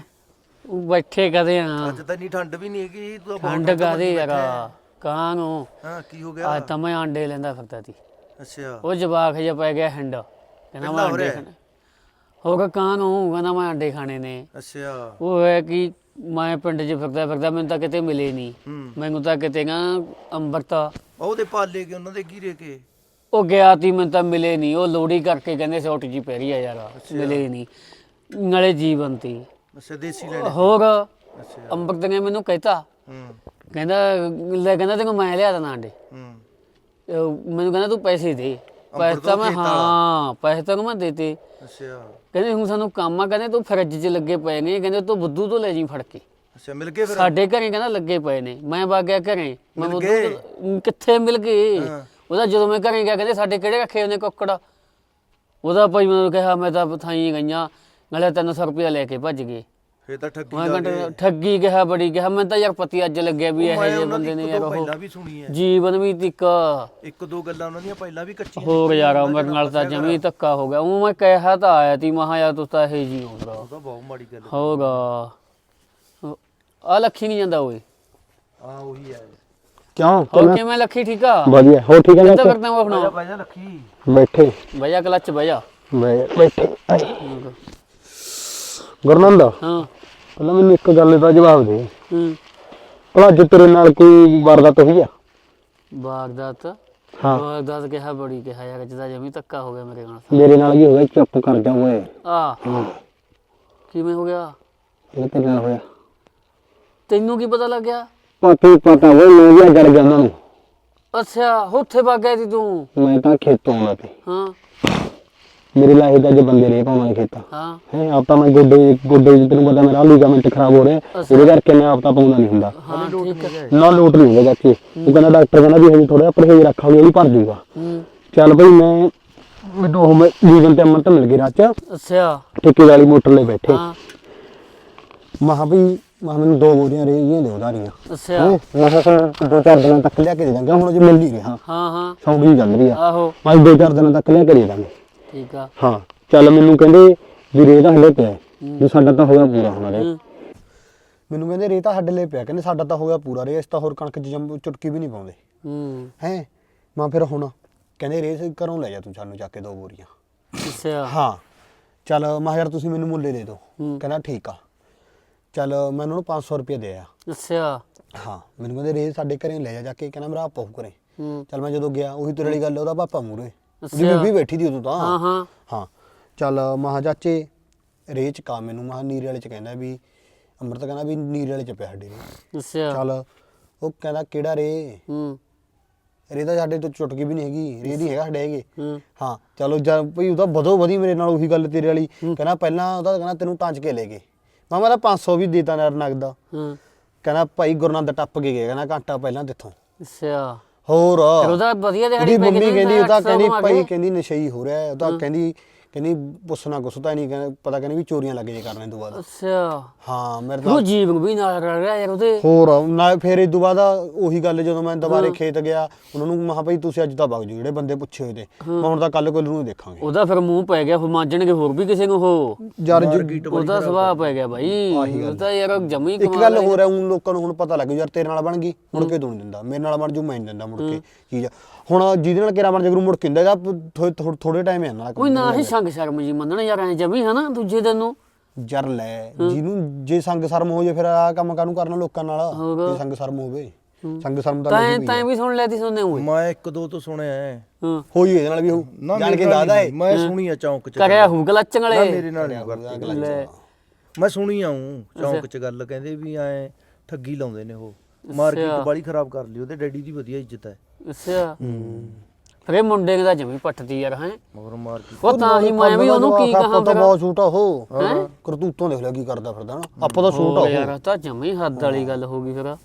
ਉਹ ਬੈਠੇ ਕਦੇ ਆ। ਅੱਜ ਤਾਂ ਨਹੀਂ ਠੰਡ ਵੀ ਨਹੀਂ ਹੈਗੀ ਤੂੰ ਤਾਂ ਬਹੁਤ ਠੰਡ ਕਾਦੇ ਯਾਰ। ਕਾਂ ਨੂੰ ਹਾਂ ਕੀ ਹੋ ਗਿਆ? ਅੱਜ ਤਾਂ ਮੈਂ ਆਂਡੇ ਲੈਂਦਾ ਫਿਰਦਾ ਸੀ। ਅੱਛਾ। ਉਹ ਜਵਾਕ ਜਿਹਾ ਪੈ ਗਿਆ ਹੰਡ ਕਹਿੰਦਾ ਮੈਂ ਆਂਡੇ ਖਾਣੇ। ਹੋ ਗਿਆ ਕਾਂ ਨੂੰ ਕਹਿੰਦਾ ਮੈਂ ਆਂਡੇ ਖਾਣੇ ਨੇ। ਅੱਛਾ। ਉਹ ਹੈ ਕਿ ਮੈਂ ਪਿੰਡ 'ਚ ਫਿਰਦਾ ਫਿਰਦਾ ਮੈਨੂੰ ਤਾਂ ਕਿਤੇ ਮਿਲੇ ਨਹੀਂ। ਹੂੰ। ਮੈਨੂੰ ਤਾਂ ਕਿਤੇ ਗਾ ਅੰਬਰਤਾ ਉਹਦੇ ਪਾਲੇ ਕੇ ਉਹਨਾਂ ਦੇ ਘੀਰੇ ਕੇ। ਉਹ ਗਿਆ ਤੀ ਮੈਨੂੰ ਤਾਂ ਮਿਲੇ ਨਹੀਂ। ਉਹ ਲੋੜੀ ਕਰਕੇ ਕਹਿੰਦੇ ਸੌਟ ਜੀ ਪੈ ਰਹੀ ਆ ਯਾਰ ਮਿਲੇ ਨਹੀਂ। ਨਾਲੇ ਜੀਵਨ ਤੀ। ਅੱਛਾ ਦੇਸੀ ਲੈਣੇ ਹੋਰ ਅੱਛਾ। ਅੰਬਰਤ ਨੇ ਮੈਨੂੰ ਕਹਿਤਾ। ਹੂੰ। ਕਹਿੰਦਾ ਲੈ ਕਹਿੰਦਾ ਤੈਨੂੰ ਮੈਂ ਲਿਆ ਦੇਣਾ ਹੂੰ। ਉਹ ਮੈਨੂੰ ਕਹਿੰਦਾ ਤੂੰ ਪੈਸੇ ਦੇ। ਪੈਸੇ ਤਾਂ ਮੈਂ ਹਾਂ ਪੈਸੇ ਤਾਂ ਮੈਂ ਦੇਤੇ। ਅੱਛਾ। ਕਹਿੰਦੇ ਹੁਣ ਸਾਨੂੰ ਕੰਮ ਆ ਕਹਿੰਦੇ ਤੂੰ ਫਰਿੱਜ 'ਚ ਲੱਗੇ ਪਏ ਨੇ ਕਹਿੰਦੇ ਤੂੰ ਬੁੱਧੂ ਤੋਂ ਲੈ ਜੀ ਫੜ ਕੇ। ਅੱਛਾ ਮਿਲ ਗਏ ਫਿਰ? ਸਾਡੇ ਘਰੇ ਕਹਿੰਦਾ ਲੱਗੇ ਪਏ ਨੇ ਮੈਂ ਵਗ ਗਿਆ ਘਰੇ। ਮੈਂ ਮਿਲ ਬੁੱਧੂ ਗਏ? ਤੋਂ- ਕਿੱਥੇ ਮਿਲ ਗਏ? ਉਹਦਾ ਜਦੋਂ ਮੈਂ ਘਰੇ ਗਿਆ ਕਹਿੰਦੇ ਸਾਡੇ ਕਿਹੜੇ ਰੱਖੇ ਉਹਨੇ ਕੁੱਕੜ? ਉਹਦਾ ਭਾਈ ਮੈਨੂੰ ਕਿਹਾ ਮੈਂ ਤਾਂ ਥਾਈ ਗਈਆਂ ਨਾਲੇ 300 ਰੁਪਇਆ ਲੈ ਕੇ ਭੱਜ ਗਏ। ਫੇਰ ਤਾਂ ਠੱਗੀ ਮੈਂ ਕਹਿੰਦਾ ਠੱਗੀ ਕਿਹਾ ਬੜੀ ਕਿਹਾ। ਮੈਂ ਤਾਂ ਯਾਰ ਪਤੀ ਅੱਜ ਲੱਗਿਆ ਵੀ ਇਹੋ ਜਿਹੇ ਬੰਦੇ ਨੇ ਯਾਰ ਉਹ ਪਹਿਲਾਂ ਵੀ ਸੁਣੀ ਹੈ ਜੀਵਨ ਵੀ ਤਿੱਕ ਇੱਕ ਦੋ ਗੱਲਾਂ ਉਹਨਾਂ ਦੀਆਂ ਪਹਿਲਾਂ ਵੀ ਕੱਚੀਆਂ ਹੋਰ ਯਾਰ ਮੇਰੇ ਨਾਲ ਤਾਂ ਜਮੀ ਧੱਕਾ ਹੋ ਗਿਆ। ਉਹ ਮੈਂ ਕਿਹਾ ਤਾਂ ਆਇਆ ਤੀ ਮਹਾ ਯਾਰ ਤੂੰ ਤਾਂ ਇਹ ਜੀ ਹੋਗਾ ਉਹ ਤਾਂ ਬਹੁਤ ਮਾੜੀ ਗੱਲ ਹੋਗਾ ਆ। ਲੱਖੀ ਨਹੀਂ ਜਾਂਦਾ ਓਏ। ਆ ਉਹੀ ਹੈ ਕਿਉਂ? ਹੋਰ ਕਿਵੇਂ? ਲੱਖੀ ਠੀਕ ਆ? ਵਧੀਆ। ਹੋ ਠੀਕ ਹੈ ਕਿੱਦਾਂ ਕਰਦਾ ਉਹ ਆਪਣਾ? ਬਾਈ ਜਾ ਲੱਖੀ। ਬੈਠੇ। ਬਈਆ ਕਲੱਚ ਬਈਆ ਮੈਂ ਬੈਠੇ। ਗੁਰਨੰਦ ਹਾਂ। ਪਹਿਲਾਂ ਮੈਨੂੰ ਇੱਕ ਗੱਲ ਦਾ ਜਵਾਬ ਦੇ। ਹੂੰ। ਭਲਾ ਅੱਜ ਤੇਰੇ ਨਾਲ ਕੋਈ ਵਾਰਦਾਤ ਹੋਈ ਆ? ਬਾਗਦਾਦ ਹਾਂ। ਬਾਗਦਾਦ ਕਿਹਾ ਬੜੀ ਕਿਹਾ ਯਾਰ ਜਿਹਦਾ ਜਮੀ ਧੱਕਾ ਹੋ ਗਿਆ ਮੇਰੇ ਨਾਲ। ਮੇਰੇ ਨਾਲ ਕੀ ਹੋ ਗਿਆ ਚੁੱਪ ਕਰ ਜਾ ਓਏ। ਆ। ਹਾਂ। ਕਿਵੇਂ ਹੋ ਗਿਆ? ਇਹ ਤੇਰੇ ਨਾਲ ਹੋਇਆ। ਤੈਨੂੰ ਕੀ ਪਤਾ ਲੱਗਿਆ? ਪਾਪੀ ਪਤਾ ਓਏ ਮੈਂ ਵੀ ਜੜ ਗਿਆ ਉਹਨਾਂ ਨੂੰ। ਅੱਛਾ ਉੱਥੇ ਵਗ ਸੀ ਤੂੰ? ਮੈਂ ਤਾਂ ਖੇਤੋਂ ਆਉਣਾ ਤੇ ਹਾਂ। ਮੇਰੀ ਲਾਹੀ ਦਾ ਜੇ ਬੰਦੇ ਰੇ ਪਾਉਣਾ ਖੇਤਾਂ। ਹਾਂ। ਹੈ ਆਪ ਤਾਂ ਮੈਂ ਗੋਡੇ ਗੋਡੇ ਚ ਤੈਨੂੰ ਪਤਾ ਮੇਰਾ ਲੀਗਾਮੈਂਟ ਖਰਾਬ ਹੋ ਰਿਹਾ। ਇਹਦੇ ਕਰਕੇ ਮੈਂ ਆਪ ਤਾਂ ਪਾਉਂਦਾ ਨਹੀਂ ਹੁੰਦਾ। ਹਾਂ ਠੀਕ ਹੈ। ਨਾ ਲੋਟ ਨਹੀਂ ਹੋਗਾ ਚਾਚੇ ਉਹ ਕਹਿੰਦਾ ਡਾਕਟਰ ਕਹਿੰਦਾ ਵੀ ਹਜੇ ਥੋੜਾ ਪਰਹੇਜ਼ ਰੱਖਾਂਗੇ ਉਹ ਵੀ ਭਰ ਦੂਗਾ ਹੂੰ। ਚੱਲ ਬਈ ਮੈਂ ਮੈਨੂੰ ਉਹ ਮੈਂ ਜੀਵਨ ਤੇ ਅਮਰਤ ਮਿਲ ਗਈ ਰਾਤ ਚ। ਅੱਛਾ। ਠੇਕੇ ਵਾਲੀ ਮੋਟਰ ਲਈ ਬੈਠੇ। ਹਾਂ। ਮਹਾ ਵੀ ਮਹਾ ਮੈਨੂੰ ਦੋ ਬੋਰੀਆਂ ਰੇਹੀਆਂ ਦੇ ਉਧਾਰੀਆਂ ਅੱਛਾ। ਮੈਂ ਦੋ ਚਾਰ ਦਿਨਾਂ ਤੱਕ ਲਿਆ ਕੇ ਦੇ ਦਾਂਗਾ ਹੁਣ ਜੇ ਮਿਲ ਨਹੀਂ ਰਿਹਾ। ਹਾਂ ਹਾਂ। ਸੌਂਗੀ ਚੱਲ ਰਹੀ ਆ। ਆਹੋ। ਮੈਂ ਦੋ ਚਾਰ ਦਿਨਾਂ ਤੱਕ ਲਿਆ ਕੇ ਦੇ ਦਾਂਗੇ। ਠੀਕ ਆ। ਹਾਂ ਚੱਲ ਮੈਨੂੰ ਕਹਿੰਦੇ ਵੀ ਰੇਹ ਤਾਂ ਹਲੇ ਪਿਆ ਹੈ। ਵੀ ਸਾਡਾ ਤਾਂ ਹੋਇਆ ਪੂਰਾ ਹੁਣ ਰੇ ਹੂੰ। ਮੈਨੂੰ ਕਹਿੰਦੇ ਰੇਹ ਤਾਂ ਸਾਡੇ ਲਈ ਪਿਆ ਕਹਿੰਦੇ ਸਾਡਾ ਤਾਂ ਹੋਇਆ ਪੂਰਾ ਰੇ ਇਸ ਤਾਂ ਹੋਰ ਕਣਕ ਚ ਜੰਮ- ਚੁਟਕੀ ਵੀ ਨਹੀਂ ਪਾਉਂਦੇ। ਹੂੰ। ਹੈ? ਮੈਂ ਫਿਰ ਹੁਣ ਕਹਿੰਦੇ ਰੇਹ ਘਰੋਂ ਲੈ ਜਾ ਤੂੰ ਸਾਨੂੰ ਚੱਕ ਕੇ ਦੋ ਬੋਰੀਆਂ। ਅੱਛਾ। ਹਾਂ। ਚੱਲ ਮੈਂ ਯਾਰ ਤੁਸੀਂ ਮੈਨੂੰ ਮੁੱਲੇ ਦੇ ਦਿਓ। ਹੂੰ। ਕਹਿੰਦਾ ਠੀਕ ਆ। ਚੱਲ ਮੈਂ ਉਹਨਾਂ ਨੂੰ 500 ਰੁਪਏ ਦੇ ਆ ਅੱਛਾ। ਹਾਂ ਮੈਨੂੰ ਕਹਿੰਦੇ ਰੇਹ ਸਾਡੇ ਘਰੇ ਲੈ ਜਾ ਜਾ ਕੇ ਕਹਿੰਦਾ ਮੇਰਾ ਆਪਾ ਕਰੇ ਹੂੰ। ਚੱਲ ਮੈਂ ਜਦੋਂ ਗਿਆ ਉਹੀ ਤੇਰੇ ਵਾਲੀ ਗੱਲ ਉਹਦਾ ਪਾਪਾ ਮੂਰੇ ਉਹਦੀ ਅੱਛਾ। ਬੀਬੀ ਬੈਠੀ ਦੀ ਉਦੋਂ ਤਾਂ। ਹਾਂ ਹਾਂ। ਹਾਂ। ਚੱਲ ਮਹਾ ਚਾਚੇ ਰੇਹ ਚ ਕਾ ਮੈਨੂੰ ਮਹਾ ਨੀਰੇ ਵਾਲੇ ਚ ਕਹਿੰਦਾ ਵੀ ਅੰਮ੍ਰਿਤ ਕਹਿੰਦਾ ਵੀ ਨੀਰੇ ਵਾਲੇ ਚ ਪਿਆ ਸਾਡੇ ਰੇਹ ਅੱਛਾ ਚੱਲ ਉਹ ਕਹਿੰਦਾ ਕਿਹੜਾ ਰੇ? ਹੂੰ। ਰੇ ਤਾਂ ਸਾਡੇ ਤੋਂ ਚੁਟਕੀ ਵੀ ਨਹੀਂ ਹੈਗੀ ਰੇ ਦੀ ਹੈਗਾ ਸਾਡੇ ਹੈਗੇ। ਹੂੰ। ਹਾਂ ਚਲੋ ਜਦ ਭਈ ਉਹਦਾ ਵਧੋ ਵਧੀ ਮੇਰੇ ਨਾਲ ਉਹੀ ਗੱਲ ਤੇਰੇ ਵਾਲੀ। ਕਹਿੰਦਾ ਪਹਿਲਾਂ ਉਹਦਾ ਕਹਿੰਦਾ ਤੈਨੂੰ ਟਾਂਚ ਕੇ ਲੈ ਗਏ। ਮੈਂ ਮੈਂ ਤਾਂ 500 ਵੀ ਦੇਤਾ ਨਰ ਨਗਦਾ। ਹੂੰ। ਕਹਿੰਦਾ ਭਾਈ ਗੁਰਨੰਦ ਟੱਪ ਕੇ ਗਿਆ ਕਹਿੰਦਾ ਘੰਟਾ ਪਹਿਲਾਂ ਤੇਥੋਂ। ਅੱਛਾ ਹੋਰ ਫਿਰ ਉਹਦਾ ਵਧੀਆ ਦਿਹਾੜੀ ਉਹਦੀ ਪੈ ਮੰਮੀ ਗਈ ਕਹਿੰਦੀ ਉਹ ਤਾਂ 800 ਕਹਿੰਦੀ ਭਾਈ। ਕਹਿੰਦੀ ਨਸ਼ਈ ਹੋ ਰਿਹਾ ਉਹ ਤਾਂ ਕਹਿੰਦੀ ਕਹਿੰਦੀ ਪੁੱਛਣਾ ਤਾਂ ਨਹੀਂ ਕਹਿੰਦਾ ਪਤਾ ਕਹਿੰਦੀ ਵੀ ਚੋਰੀਆਂ ਲੱਗ ਜੇ ਕਰਨ ਤੋਂ ਬਾਅਦ। ਅੱਛਾ। ਹਾਂ ਮੇਰੇ ਉਹ ਤਾਂ ਜੀਵਨ ਵੀ ਨਾਲ ਰਲ ਰਿਹਾ ਯਾਰ ਉਹਦੇ। ਹੋਰ ਨਾ ਫਿਰ ਇਹ ਤੋਂ ਬਾਅਦ ਉਹੀ ਗੱਲ ਜਦੋਂ ਮੈਂ ਦੁਬਾਰੇ ਖੇਤ ਗਿਆ ਉਹਨਾਂ ਨੂੰ ਮਹਾ ਭਾਈ ਤੁਸੀਂ ਅੱਜ ਤਾਂ ਵਗ ਜਾਓ ਜਿਹੜੇ ਬੰਦੇ ਪੁੱਛੇ ਹੋਏ ਤੇ। ਮੈਂ ਹੁਣ ਤਾਂ ਕੱਲ ਕੋਲ ਨੂੰ ਦੇਖਾਂਗੇ। ਉਹਦਾ ਫਿਰ ਮੂੰਹ ਪੈ ਗਿਆ ਫਿਰ ਮਾਂਜਣਗੇ ਹੋਰ ਵੀ ਕਿਸੇ ਨੂੰ ਉਹ। ਯਾਰ ਜ- ਉਹਦਾ ਸੁਭਾਅ ਪੈ ਗਿਆ ਭਾਈ ਉਹ ਤਾਂ ਯਾਰ ਜਮੀ ਇੱਕ ਗੱਲ ਹੋਰ ਹੈ ਹੁਣ ਲੋਕਾਂ ਨੂੰ ਹੁਣ ਪਤਾ ਲੱਗ ਯਾਰ ਤੇਰੇ ਨਾਲ ਬਣ ਗਈ ਮੁੜ ਕੇ ਤੂੰ ਨਹੀਂ ਦਿੰਦਾ? ਮੇਰੇ ਨਾਲ ਬਣ ਜੂ ਮੈਂ ਨਹੀਂ ਦਿੰਦਾ ਮੁੜ ਕੇ ਚੀਜ਼। ਹੁਣ ਜਿਹਦੇ ਨਾਲ ਕਿਰਾ ਬਣ ਜਗਰੂ ਮੁੜ ਕੇ ਦਿੰਦਾ ਇਹਦਾ ਥੋੜੇ ਟਾਈਮ ਹੈ ਨਾ ਕੋਈ ਨਾ ਹੀ ਸੰਗ ਸ਼ਰਮ ਜੀ ਮੰਨਣਾ ਯਾਰ ਐ ਜਮੀ ਹਨਾ ਦੂਜੇ ਦਿਨ ਨੂੰ। ਜਰ ਲੈ ਜਿਹਨੂੰ ਜੇ ਸੰਗ ਸ਼ਰਮ ਹੋ ਜੇ ਫਿਰ ਆ ਕੰਮ ਕਾਹਨੂੰ ਕਰਨਾ ਲੋਕਾਂ ਨਾਲ? ਜੇ ਸੰਗ ਸ਼ਰਮ ਹੋਵੇ ਸੰਗ ਸ਼ਰਮ ਤਾਂ ਤਾਂ ਤਾਂ ਵੀ ਸੁਣ ਲੈਤੀ ਸੁਣਨੇ ਹੋਏ ਮੈਂ ਇੱਕ ਦੋ ਤੋਂ ਸੁਣਿਆ ਹੈ। ਹੋਈ ਇਹਦੇ ਨਾਲ ਵੀ ਹੋ ਜਾਣ ਕੇ ਨਾਲ ਦਾਦਾ ਹੈ ਮੈਂ ਸੁਣੀ ਆ ਚੌਂਕ ਚ ਕਰਿਆ ਹੂ ਗਲਚਣ ਨਾ ਵਾਲੇ। ਮੇਰੇ ਨਾਲ ਨਹੀਂ ਕਰਦੇ ਲੈ ਮੈਂ ਸੁਣੀ ਆਉਂ ਚੌਂਕ ਚ ਗੱਲ ਕਹਿੰਦੇ ਵੀ ਐ ਠੱਗੀ ਲਾਉਂਦੇ ਨੇ ਉਹ। ਮਾਰਕੀਟ ਬਾਲੀ ਖਰਾਬ ਕਰ ਲਈ ਉਹਦੇ ਡੈਡੀ ਦੀ ਵਧੀਆ ਇੱਜ਼ਤ ਹੈ ਅੱਛਾ। ਫਿਰ ਇਹ ਮੁੰਡੇ ਦਾ ਜਮੀ ਪੱਟਦੀ ਯਾਰ ਹੈ। ਮਗਰ ਮਾਰਕੀਟ ਉਹ ਤਾਂ ਹੀ ਮੈਂ ਵੀ ਉਹਨੂੰ ਕੀ ਕਹਾਂ ਤਾਂ ਬਹੁਤ ਛੋਟਾ ਉਹ। ਕਰਤੂਤੋਂ ਦੇਖ ਲਿਆ ਕੀ ਕਰਦਾ ਫਿਰਦਾ ਨਾ। ਆਪਾਂ ਤਾਂ ਛੋਟਾ ਉਹ। ਯਾਰ ਤਾਂ ਜਮੀ ਹੱਦ ਵਾਲੀ ਗੱਲ ਹੋ ਗਈ ਫਿਰ।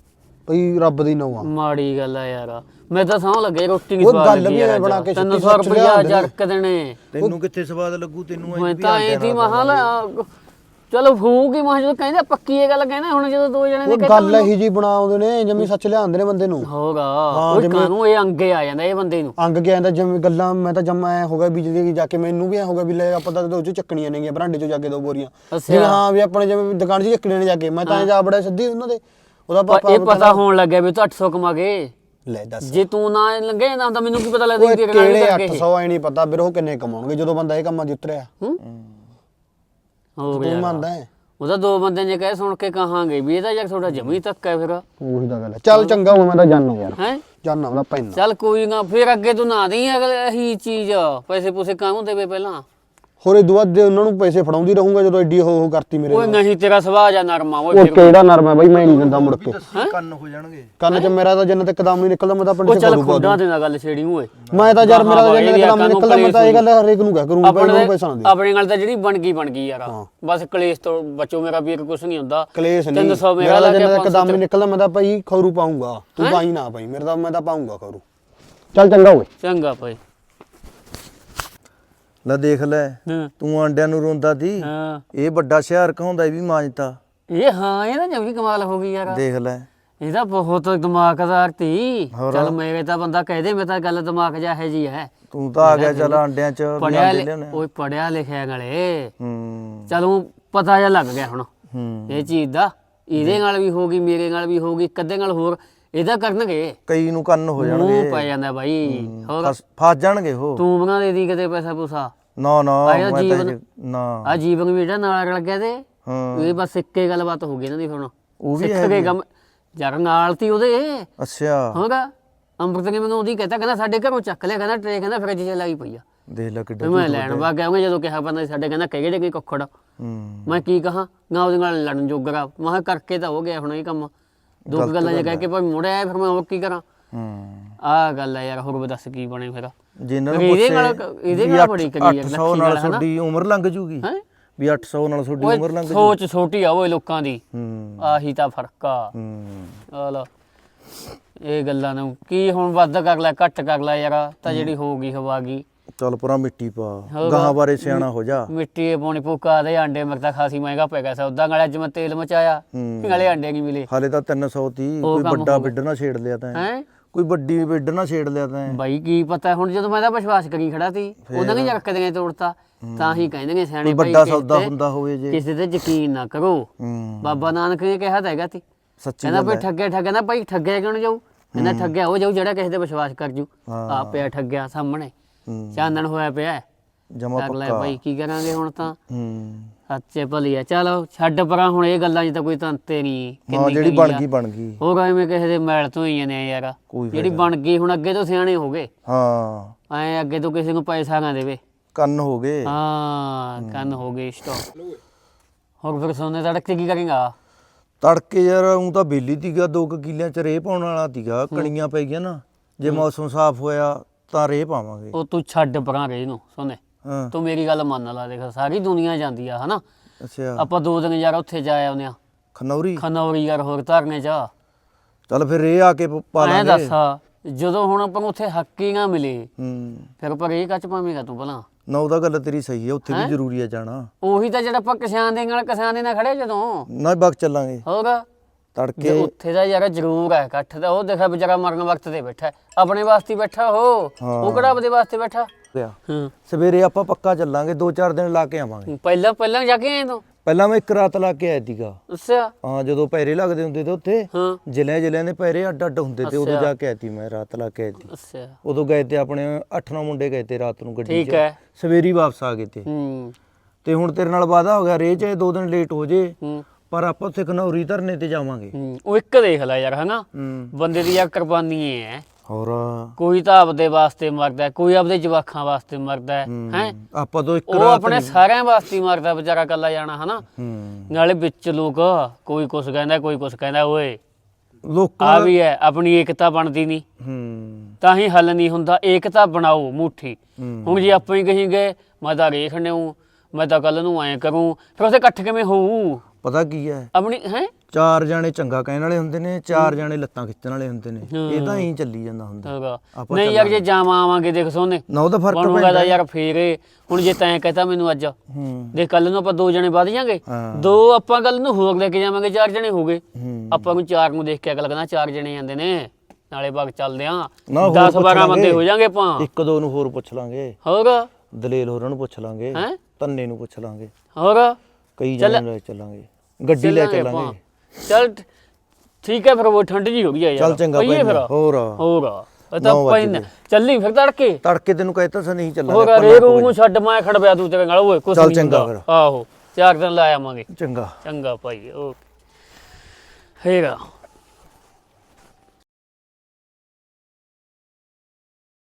ਭਈ ਰੱਬ ਦੀ ਨੌਂ ਆ। ਮਾੜੀ ਗੱਲ ਆ ਯਾਰ। ਮੈਂ ਤਾਂ ਸੌਂ ਲੱਗੇ ਰੋਟੀ ਨਹੀਂ ਉਹ ਸਵਾਦ ਗੱਲ ਲੱਗੀ ਵੀ ਯਾਰ ਐਂ ਬਣਾ ਕੇ 300 ਛੱਤੀ ਸੱਚ ਰੁਪਇਆ। ਜਰਕ ਦੇਣੇ। ਤੈਨੂੰ ਕਿੱਥੇ ਸਵਾਦ ਲੱਗੂ? ਤੈਨੂੰ ਐਂ ਮੈਂ ਵੀ ਤਾਂ ਆਂਡਿਆਂ ਇਹ ਦੀ। ਨਾਲ ਚਲੋ ਫੂਕੀ ਮਹਾਂ ਜਦੋਂ ਕਹਿੰਦੇ ਪੱਕੀ ਇਹ ਗੱਲ ਕਹਿੰਦੇ ਹੁਣ ਜਦੋਂ ਦੋ ਜਣੇ ਨੇ ਉਹ ਗੱਲ ਇਹੀ ਜੀ ਬਣਾਉਂਦੇ ਨੇ ਜਮੀ ਸੱਚ ਲਿਆਉਂਦੇ ਨੇ ਬੰਦੇ ਨੂੰ। ਹੋਗਾ ਉਹ ਕਾਨੂੰ ਇਹ ਅੰਗੇ ਆ ਜਾਂਦਾ ਇਹ ਬੰਦੇ ਨੂੰ। ਅੰਗ ਗਿਆ ਜਾਂਦਾ ਜਿਵੇਂ ਗੱਲਾਂ ਮੈਂ ਤਾਂ ਜਮਾ ਐ ਹੋ ਗਿਆ ਵੀ ਜਿਹੜੀ ਜਾ ਕੇ ਮੈਨੂੰ ਵੀ ਐ ਹੋ ਗਿਆ ਵੀ ਲੈ ਆਪਾਂ ਤਾਂ ਉਹ ਚੋਂ ਚੱਕਣੀਆਂ ਨੇਗੀਆਂ ਬਰਾਂਡੇ ਚੋਂ ਜਾ ਕੇ ਦੋ ਬੋਰੀਆਂ। ਜਿਵੇਂ ਹਾਂ ਵੀ ਆਪਣੇ ਜਿਵੇਂ ਦੁਕਾਨ 'ਚ ਚੱਕਣੀਆਂ ਨੇ ਜਾ ਕੇ ਮੈਂ ਤਾਂ ਜਾ ਬੜਾ ਸਿੱਧੀ ਉਹਨਾਂ ਦੇ। ਉਹਦਾ ਪਾਪਾ ਇਹ ਪਤਾ ਹੋਣ ਲੱਗਿਆ ਵੀ ਤੂੰ 800 ਕਮਾ ਗਏ ਲੈ ਦੱਸ। ਜੇ ਤੂੰ ਨਾ ਲੰਗੇ ਨਾ ਤਾਂ ਮੈਨੂੰ ਕੀ ਪਤਾ ਲੱਗਦਾ ਕਿ ਕਿਹੜੇ ਵੀ ਕਰਕੇ 800 ਐ ਨਹੀਂ ਪਤਾ ਵੀਰ ਉਹ ਕਿੰਨੇ ਕਮਾਉਣਗੇ ਜਦੋਂ ਬੰਦਾ ਇਹ ਕੰਮਾਂ 'ਚ ਉਤਰਿਆ। ਹੋ। ਤੂੰ ਗਿਆ। ਮੰਨਦਾ ਹੈ? ਉਹਦਾ ਦੋ ਬੰਦੇ ਜੇ ਕਹੇ ਸੁਣ ਕੇ ਕਹਾਂਗੇ ਵੀ ਇਹਦਾ ਯਾਰ ਤੁਹਾਡਾ ਜਮੀ ਧੱਕਾ ਹੈ ਫਿਰ। ਉਹੀ ਤਾਂ ਗੱਲ ਹੈ। ਚੱਲ ਚੰਗਾ ਹੋ ਮੈਂ ਤਾਂ ਜਾਣਾ ਯਾਰ। ਹੈ? ਜਾਣਾ ਉਹਦਾ ਪੈਨ ਚੱਲ ਕੋਈ ਨਾ ਫਿਰ ਅੱਗੇ ਤੂੰ ਨਾ ਦੇਈ ਅਗਲੇ ਇਹੀ ਚੀਜ਼। ਪੈਸੇ ਪੂਸੇ ਕਾਹਨੂੰ ਦੇਵੇ ਪਹਿਲਾਂ? ਹੋਰ ਇਹ ਦੁਆ ਦੇ ਉਹਨਾਂ ਨੂੰ ਪੈਸੇ ਫੜਾਉਂਦੀ ਰਹੂੰਗਾ ਜਦੋਂ ਐਡੀ ਹੋ ਹੋ ਕਰਤੀ ਮੇਰੇ ਓਏ ਨਾਲ। ਨਹੀਂ ਤੇਰਾ ਸੁਭਾਅ ਜਾ ਨਰਮਾ ਓਏ ਉਹ ਫਿਰ ਕਿਹੜਾ ਨਰਮ ਬਾਈ ਮੈਂ ਨਹੀਂ ਦਿੰਦਾ ਮੁੜ ਕੇ। ਕੰਨ ਹੋ ਜਾਣਗੇ। ਕੰਨ 'ਚ ਮੇਰਾ ਤਾਂ ਜੰਨਤ ਇੱਕਦਮ ਨਹੀਂ ਨਿਕਲਦਾ ਮੈਂ ਤਾਂ ਪਿੰਡ ਉਹ 'ਚ ਚੱਲ ਖੁੱਡਾਂ ਦੇ ਨਾਲ। ਗੱਲ ਛੇੜੀ ਓਏ। ਮੈਂ ਤਾਂ ਯਾਰ ਮੇਰਾ ਤਾਂ ਜੰਨਤ ਨਹੀਂ ਨਿਕਲਦਾ ਮੈਂ ਤਾਂ ਇਹ ਗੱਲ ਹਰੇਕ ਨੂੰ ਕਹਿ ਕਰੂੰਗਾ ਬਾਈ ਨੂੰ ਪੈਸਾ ਨਾ ਦੇ। ਆਪਣੀ ਗੱਲ ਤਾਂ ਜਿਹੜੀ ਬਣ ਗਈ ਬਣ ਗਈ ਯਾਰ। ਬਸ ਕਲੇਸ਼ ਤੋਂ ਬਚੋ ਮੇਰਾ ਵੀਰ ਕੁਛ ਨਹੀਂ ਹੁੰਦਾ। ਕਲੇਸ਼ ਨਹੀਂ। 300 ਮੇਰਾ ਮੇਰਾ ਤਾਂ ਗਿਆ ਜੰਨਤ ਇੱਕਦਮ ਨਹੀਂ ਨਿਕਲਦਾ ਮੈਂ ਤਾਂ ਭਾਈ ਖਰੂ ਪਾਉਂਗਾ ਤੂੰ ਪਾਈ ਨਾ ਭਾਈ ਮੇਰਾ ਤਾਂ ਮੈਂ ਤਾਂ ਪਾਉਂਗਾ ਖਰੂ। ਚੱਲ ਚੰਗਾ ਓਏ ਚੰਗਾ ਭਾਈ। ਲੈ ਦੇਖ ਲੈ ਹਾਂ। ਤੂੰ ਆਂਡਿਆਂ ਨੂੰ ਰੋਂਦਾ ਦੀ ਹਾਂ। ਇਹ ਵੱਡਾ ਸ਼ਹਿਰ ਕਹਾਉਂਦਾ ਇਹ ਵੀ ਮਾਂਜਤਾ ਇਹ ਹਾਂ ਇਹ ਤਾਂ ਜਮੀ ਕਮਾਲ ਹੋ ਗਈ ਯਾਰ। ਦੇਖ ਲੈ। ਇਹਦਾ ਬਹੁਤ ਦਿਮਾਗਦਾਰ ਤੀ। ਚੱਲ ਮੇਰੇ ਤਾਂ ਬੰਦਾ ਕਹਿ ਦੇ ਮੈਂ ਤਾਂ ਗੱਲ ਦਿਮਾਗ ਜਾ ਹੈ ਜੀ ਹੈ। ਤੂੰ ਤਾਂ ਆ ਗਿਆ ਚੱਲ ਆਂਡਿਆਂ ਚ ਵੀ ਪੜਿਆ ਆਂਡੇ ਲਿਆਉਣੇ ਓਏ ਪੜਿਆ ਲਿਖਿਆ ਗਲੇ ਹੂੰ। ਚਲੋ ਪਤਾ ਜਿਹਾ ਲੱਗ ਗਿਆ ਹੁਣ। ਹੂੰ। ਇਹ ਚੀਜ਼ ਦਾ ਇਹਦੇ ਨਾਲ ਵੀ ਹੋ ਗਈ ਮੇਰੇ ਨਾਲ ਵੀ ਹੋ ਗਈ ਕੱਦੇ ਨਾਲ ਹੋਰ। ਇਹਦਾ ਕਰਨਗੇ। ਕਈ ਨੂੰ ਕੰਨ ਹੋ ਮੂੰਹ ਜਾਣਗੇ। ਪੈ ਜਾਂਦਾ ਬਾਈ। ਹੋਰ? ਫਸ ਫਸ ਜਾਣਗੇ ਉਹ। ਤੂੰ ਬਣਾ ਦੇ ਦੀ ਕਿਤੇ ਪੈਸਾ ਪੂਸਾ। ਨਾ ਨਾ ਮੈਂ ਤਾਂ ਜੀਵਨ। ਇਹ- ਨਾ। ਆ ਜੀਵਨ ਵੀ ਜਿਹੜਾ ਨਾਲ ਲੱਗਿਆ ਤੇ ਹਾਂ। ਇਹ ਬਸ ਇੱਕੇ ਗੱਲਬਾਤ ਹੋ ਗਈ ਇਹਨਾਂ ਦੀ ਹੁਣ। ਉਹ ਵੀ ਸਿੱਖ ਗਏ ਕੰਮ ਯਾਰ ਨਾਲ ਤੀ ਉਹਦੇ। ਅੱਛਾ। ਹੋਗਾ ਅੰਮ੍ਰਿਤ ਨੇ ਮੈਨੂੰ ਉਹਦੀ ਕਹਤਾ ਕਹਿੰਦਾ ਸਾਡੇ ਘਰੋਂ ਚੱਕ ਲਿਆ ਕਹਿੰਦਾ ਟਰੇ ਕਹਿੰਦਾ ਫ੍ਰਿਜ 'ਚ ਲਾਈ ਪਈ ਆ। ਦੇਖ ਲੈ ਕਿੱਡੇ ਮੈਂ ਲੈਣ ਵਾ ਗਿਆ ਉਹਨੇ ਜਦੋਂ ਕਿਹਾ ਬੰਦਾ ਸਾਡੇ ਕਹਿੰਦਾ ਕਹੇ ਜਿਹੜੇ ਕੋਈ ਕੁੱਖੜ। ਹੂੰ। ਮੈਂ ਕੀ ਕਹਾ? ਨਾ ਉਹਦੇ ਨਾਲ ਲੜਨ ਜੋਗਰਾ। ਮੈਂ ਕਿਹਾ ਕਰਕੇ ਤਾਂ ਹੋ ਗਿਆ ਹੁਣ ਇਹ ਕੰਮ। ਦੋ ਕੁ ਗੱਲਾਂ ਜੇ ਕਹਿ ਕੇ ਭਾਵੇਂ ਮੁੜਿਆ ਫਿਰ ਮੈਂ ਹੋਰ ਕੀ ਕਰਾਂ? ਹੂੰ। ਆਹ ਗੱਲ ਹੈ ਯਾਰ ਹੋਰ ਦੱਸ ਕੀ ਬਣੇ ਫਿਰ ਜਿਨ੍ਹਾਂ ਨੂੰ ਇਹਦੇ ਨਾਲ- ਇਹਦੇ ਨਾਲ ਬੜੀ ਕਰੀ ਯਾਰ, 800 ਲੱਖੀ ਨਾਲ? ਤੁਹਾਡੀ ਉਮਰ ਲੰਘ ਜੂਗੀ। ਹੈਂ? ਵੀ 800 ਨਾਲ ਤੁਹਾਡੀ ਉਮਰ ਲੰਘ ਜੂਗੀ। ਸੋਚ ਛੋਟੀ ਆ ਓਏ ਲੋਕਾਂ ਦੀ। ਹੂੰ। ਆਹੀ ਤਾਂ ਫ਼ਰਕ ਆ। ਹੂੰ। ਆ ਲੋ ਇਹ ਗੱਲਾਂ ਨੂੰ ਕੀ ਹੁਣ ਵੱਧ ਕਰ ਲੈ ਘੱਟ ਕਰ ਲੈ ਯਾਰ ਤਾਂ ਜਿਹੜੀ ਹੋ ਗਈ ਹਵਾ ਗਈ। ਚੱਲ ਪਰਾਂ ਮਿੱਟੀ ਪਾ। ਗਾਂ ਬਾਰੇ ਸਿਆਣਾ ਹੋ ਜਾ। ਮਿੱਟੀ ਪਾਉਣੀ ਪੁੱਕਾ ਦੇ ਆਂਡੇ ਮੇਰੇ ਤਾਂ ਖਾਸੀ ਮਹਿੰਗਾ ਪੈ ਗਿਆ ਸੌਦਾ ਨਾਲੇ ਅੱਜ ਮੈਂ ਤੇਲ ਮਚਾਇਆ ਹੂੰ। ਨਾਲੇ ਆਂਡੇ ਨਹੀਂ ਮਿਲੇ। ਹਾਲੇ ਤਾਂ 300 ਤੀ ਉਹ ਕੋਈ ਕੰਮ ਵੱਡਾ ਹੋ। ਬਿੱਡ ਨਾ ਛੇੜ ਲਿਆ ਤਾਂ ਹੈ? ਕੋਈ ਵੱਡੀ ਬਿੱਡ ਨਾ ਛੇੜ ਲਿਆ ਤਾਂ ਬਾਈ ਕੀ ਪਤਾ ਹੁਣ ਜਦੋਂ ਮੈਂ ਤਾਂ ਵਿਸ਼ਵਾਸ ਕਰੀ ਖੜਾ ਸੀ ਉਹਨਾਂ ਨੇ ਜੱਕ ਦੇ ਤੋੜਤਾ ਤਾਂ ਹੀ ਕਹਿੰਦੇ ਨੇ ਸਿਆਣੇ ਕੋਈ ਭਾਈ ਵੱਡਾ ਕਿਸੇ ਸੌਦਾ ਤੇ- ਹੁੰਦਾ ਹੋਵੇ ਜੇ। ਕਿਸੇ ਤੇ ਯਕੀਨ ਨਾ ਕਰੋ। ਹੂੰ। ਬਾਬਾ ਨਾਨਕ ਨੇ ਕਿਹਾ ਤਾਂ ਹੈਗਾ ਤੀ ਸੱਚੀ ਕਹਿੰਦਾ ਗੱਲ ਭਾਈ ਹੈ ਠੱਗਿਆ ਠੱਗਿਆ ਨਾ ਭਾਈ ਠੱਗਿਆ ਕਿਉਂ ਜਾਊ? ਕਹਿੰਦਾ ਠੱਗਿਆ ਉਹ ਜਾਊ ਜਿਹੜਾ ਕਿਸੇ ਤੇ ਵਿਸ਼ਵਾਸ ਕਰ ਜੂ। ਹਾਂ। ਆ ਪਿਆ ਠੱਗਿਆ ਸਾਹਮਣੇ। ਚਾਨਣ ਹੋਇਆ ਪਿਆ ਜਮਾ ਕਰ ਲੈ ਪੱਕਾ। ਭਾਈ ਕੀ ਕਰਾਂਗੇ ਹੁਣ ਤਾਂ? ਹੂੰ। ਸੱਚੇ ਭਲੀ ਆ ਚਲੋ ਛੱਡ ਪਰਾਂ ਹੁਣ ਇਹ ਗੱਲਾਂ 'ਚ ਤਾਂ ਕੋਈ ਤੰਤੇ ਨਹੀਂ ਹਾਂ ਜਿਹੜੀ ਬਣ ਗਈ ਬਣ ਗਈ। ਹੋਰ ਐਵੇਂ ਕਿਸੇ ਦੇ ਮੈਲ ਤੋਂ ਹੀ ਜਾਂਦੇ ਆ ਯਾਰ। ਕੋਈ ਜਿਹੜੀ ਬਣ ਗਈ ਹੁਣ ਅੱਗੇ ਤੋਂ ਸਿਆਣੇ ਹੋ ਗਏ। ਹਾਂ। ਐ ਅੱਗੇ ਤੋਂ ਕਿਸੇ ਨੂੰ ਪੈਸਾ ਨਾ ਦੇਵੇ। ਕੰਨ ਹੋ ਗਏ। ਹਾਂ ਕੰਨ ਹੋ ਗਏ ਸਟਾਪ ਹੋਰ ਫਿਰ ਸੋਨੇ ਤੜਕ ਤੇ ਕੀ ਕਰੇਗਾ? ਤੜਕੇ ਯਾਰ ਉਂ ਤਾਂ ਬੇਲੀ ਤੀਗਾ ਦੋ ਕੁ ਕਿੱਲਿਆਂ ਚ ਰੇ ਪਾਉਣ ਵਾਲਾ ਤੀਗਾ। ਕਣੀਆਂ ਪੈ ਗਈਆਂ ਨਾ। ਜੇ ਮੌਸਮ ਸਾਫ਼ ਹੋਇਆ ਤਾਂ ਰੇ ਪਾਵਾਂਗੇ। ਉਹ ਤੂੰ ਛੱਡ ਪਰਾਂ ਰੇ ਨੂੰ ਸੋਨੇ। ਹਾਂ। ਤੂੰ ਮੇਰੀ ਗੱਲ ਮੰਨ ਲਾ ਦੇਖ ਸਾਰੀ ਦੁਨੀਆ ਜਾਂਦੀ ਆ ਹਨਾ? ਅੱਛਾ। ਆਪਾਂ ਦੋ ਦਿਨ ਯਾਰ ਉੱਥੇ ਜਾ ਆਉਨੇ ਆ। ਖਨੌਰੀ? ਖਨੌਰੀ ਯਾਰ ਹੋਰ ਧਰਨੇ ਚ ਚੱਲ ਫਿਰ ਰੇ ਆ ਕੇ ਪ- ਲਾਂਗੇ। ਦੱਸ ਜਦੋਂ ਹੁਣ ਆਪਾਂ ਨੂੰ ਉੱਥੇ ਹੱਕ ਨਾ ਮਿਲੇ ਹੂੰ। ਫਿਰ ਪਰ ਇਹ ਕੱਚ ਪਾਵੇਂਗਾ ਤੂੰ ਭਲਾ। ਨਾ ਉਹਦਾ ਗੱਲ ਤੇਰੀ ਸਹੀ ਹੈ ਉੱਥੇ ਵੀ ਜ਼ਰੂਰੀ ਹੈ ਜਾਣਾ। ਉਹੀ ਤਾਂ ਜਿਹੜਾ ਆਪਾਂ ਕਿਸਾਨ ਦੇ ਨਾਲ ਕਿਸਾਨ ਦੇ ਨਾਲ ਖੜੇ ਜਦੋਂ। ਨਾ ਬਗ ਚੱਲਾਂਗੇ। ਹੋਰ? ਜੇ ਤੜਕੇ ਉੱਥੇ ਦਾ ਯਾਰ ਜ਼ਰੂਰ ਹੈ ਇਕੱਠ ਦਾ ਉਹ ਦੇਖਾ ਵਿਚਾਰਾ ਮਰਨ ਵਕਤ ਤੇ ਬੈਠਾ ਹੈ। ਆਪਣੇ ਵਾਸਤੇ ਬੈਠਾ ਉਹ ਉਹ ਕਿਹੜਾ ਆਪਦੇ ਵਾਸਤੇ ਬੈਠਾ? ਹਾਂ। ਸਵੇਰੇ ਆਪਾਂ ਪੱਕਾ ਚੱਲਾਂਗੇ 2-4 ਦਿਨ ਲਾ ਕੇ ਆਵਾਂਗੇ। ਪਹਿਲਾਂ ਪਹਿਲਾਂ ਜਾ ਕੇ ਆਏ ਤੂੰ? ਪਹਿਲਾਂ ਮੈਂ ਇੱਕ ਰਾਤ ਲਾ ਕੇ ਆਇਆ ਸੀਗਾ। ਅੱਛਾ। ਹਾਂ ਜਦੋਂ ਪੈਰੇ ਲੱਗਦੇ ਹੁੰਦੇ ਤੇ ਉੱਥੇ ਹਾਂ। ਜ਼ਿਲ੍ਹਿਆਂ ਜ਼ਿਲ੍ਹਿਆਂ ਦੇ ਪੈਰੇ ਅੱਡ ਅੱਡ ਹੁੰਦੇ ਤੇ ਉਦੋਂ ਜਾ ਕੇ ਆਈ ਸੀ ਮੈਂ ਰਾਤ ਲਾ ਕੇ ਆਈ ਸੀ। ਅੱਛਾ। ਉਦੋਂ ਗਏ ਤੇ ਆਪਣੇ 8-9 ਮੁੰਡੇ ਗਏ ਤੇ ਰਾਤ ਨੂੰ ਗੱਡੀ ਠੀਕ ਹੈ। ਸਵੇਰੀ ਵਾਪਸ ਆ ਗਏ ਤੇ। ਹੂੰ। ਤੇ ਹੁਣ ਤੇਰੇ ਨਾਲ ਵਾਦਾ ਹੋ ਗਿਆ ਰੇ ਚਾਹੇ ਦੋ ਦਿਨ ਲੇਟ ਹੋ ਜੇ। ਹੂੰ। ਪਰ ਆਪਾਂ ਉੱਥੇ ਘਨੌਰੀ ਧਰਨੇ ਤੇ ਜਾਵਾਂਗੇ। ਹੂੰ ਉਹ ਇੱਕ ਦੇਖ ਲੈ ਯਾਰ ਹਨਾ? ਹੂੰ। ਬੰਦੇ ਦੀ ਯਾਰ ਕੁਰਬਾਨੀ ਹੈ ਹੋਰ? ਕੋਈ ਤਾਂ ਆਪਦੇ ਵਾਸਤੇ ਮਰਦਾ ਹੈ, ਕੋਈ ਆਪਦੇ ਜਵਾਖਾਂ ਵਾਸਤੇ ਮਰਦਾ ਹੈ ਹੈ? ਆਪਾਂ ਤੋਂ ਇੱਕ ਉਹ ਰਾਤ ਆਪਣੇ ਸਾਰਿਆਂ ਵਾਸਤੇ ਹੀ ਮਰਦਾ ਵਿਚਾਰਾ ਕੱਲਾ ਜਾਣਾ ਹਨਾ? ਹੂੰ। ਨਾਲੇ ਵਿੱਚ ਲੋਕ ਕੋਈ ਕੁਛ ਕਹਿੰਦਾ ਕੋਈ ਕੁਛ ਕਹਿੰਦਾ ਓਏ ਲੋਕਾਂ ਆ ਵੀ ਹੈ ਆਪਣੀ ਏਕਤਾ ਬਣਦੀ ਨਹੀਂ ਹੂੰ। ਤਾਂ ਹੀ ਹੱਲ ਨਹੀਂ ਹੁੰਦਾ ਏਕਤਾ ਬਣਾਓ ਮੁੱਠੀ। ਹੂੰ। ਹੁਣ ਜੇ ਆਪਾਂ ਹੀ ਕਹੀਂਗੇ ਮੈਂ ਤਾਂ ਰੇਖ ਨਿਉ ਮੈਂ ਤਾਂ ਕੱਲ ਨੂੰ ਐਂ ਕਰੂੰ ਫਿਰ ਉਸੇ ਇਕੱਠ ਕਿਵੇਂ ਹੋਊ? ਪਤਾ ਕੀ ਹੈ? ਆਪਣੀ ਹੈ? ਚਾਰ ਜਾਣੇ ਚੰਗਾ ਕਹਿਣ ਵਾਲੇ ਹੁੰਦੇ ਨੇ ਚਾਰ ਜਾਣੇ ਲੱਤਾਂ ਖਿੱਚਣ ਵਾਲੇ ਹੁੰਦੇ ਨੇ। ਇਹ ਤਾਂ ਐਂ ਚੱਲੀ ਜਾਂਦਾ ਹੁੰਦਾ। ਨਹੀਂ ਯਾਰ ਜੇ ਜਾਵਾਂ ਆਵਾਂਗੇ ਦੇਖ ਸੋਨੇ। ਨਾ ਉਹਦਾ ਫ਼ਰਕ ਪੈਂਦਾ ਯਾਰ ਫੇਰੇ ਹੁਣ ਜੇ ਤੈਂ ਕਹਤਾ ਮੈਨੂੰ ਅੱਜ। ਦੇ ਕੱਲ ਨੂੰ ਆਪਾਂ ਦੋ ਜਣੇ ਵੱਧ ਜਾਾਂਗੇ। ਦੋ ਆਪਾਂ ਕੱਲ ਨੂੰ ਹੋਰ ਲੈ ਕੇ ਜਾਵਾਂਗੇ ਚਾਰ ਜਣੇ ਹੋ ਗਏ। ਆਪਾਂ ਨੂੰ ਚਾਰ ਨੂੰ ਦੇਖ ਕੇ ਅਗਲਾ ਕਹਿੰਦਾ ਚਾਰ ਜਣੇ ਜਾਂਦੇ ਨੇ। ਨਾਲੇ ਬਾਗ ਚੱਲਦੇ ਆਂ। ਨਾ ਹੋਰ 10 ਪੁੱਛ 12 ਬੰਦੇ। ਹੋ ਜਾਾਂਗੇ ਆਪਾਂ। ਇੱਕ ਦੋ ਨੂੰ ਹੋਰ ਪੁੱਛ ਲਾਂਗੇ। ਹੋਰ? ਦਲੇਲ ਹੋਰਾਂ ਨੂੰ ਪੁੱਛ ਲਾਂਗੇ। ਹੈਂ? ਤੰਨੇ ਨੂੰ ਪੁੱਛ ਲਾਂਗੇ। ਹੋਰ? ਕਈ ਚੱਲ। ਜਣੇ ਲੈ ਚੱਲਾਂਗੇ ਗੱਡੀ ਲੈ ਚੱਲਾਂਗੇ ਆਪਾਂ। ਚੱਲ ਠੀਕ ਹੈ ਫਿਰ ਉਹ ਠੰਡ ਜੀ ਹੋ ਗਈ ਆ ਯਾਰ ਚੱਲ ਚੰਗਾ ਪਈਏ ਭਾਈ ਫਿਰ ਹੋਰ ਹੋਰ ਇਹ ਤਾਂ ਨੌ ਵੱਜ ਪੈਨ ਗਏ। ਚੱਲੀ ਫਿਰ ਤੜਕੇ ਤੜਕੇ ਤੈਨੂੰ ਕਹਿਤਾ ਸੀ ਨਹੀਂ ਚੱਲਾਂਗੇ ਹੋਰ ਆਪਾਂ ਰੇ ਨੌ ਛੱਡ ਮੈਂ ਖੜ ਪਿਆ ਤੂੰ ਤੇਰੇ ਨਾਲ ਓਏ ਕੁਛ ਚੱਲ ਨਹੀਂ ਚੰਗਾ ਹੁੰਦਾ। ਫਿਰ। ਆਹੋ ਚਾਰ ਦਿਨ ਲਾ ਆਵਾਂਗੇ। ਚੰਗਾ ਚੰਗਾ ਭਾਈ ਓਕੇ ਹੈਗਾ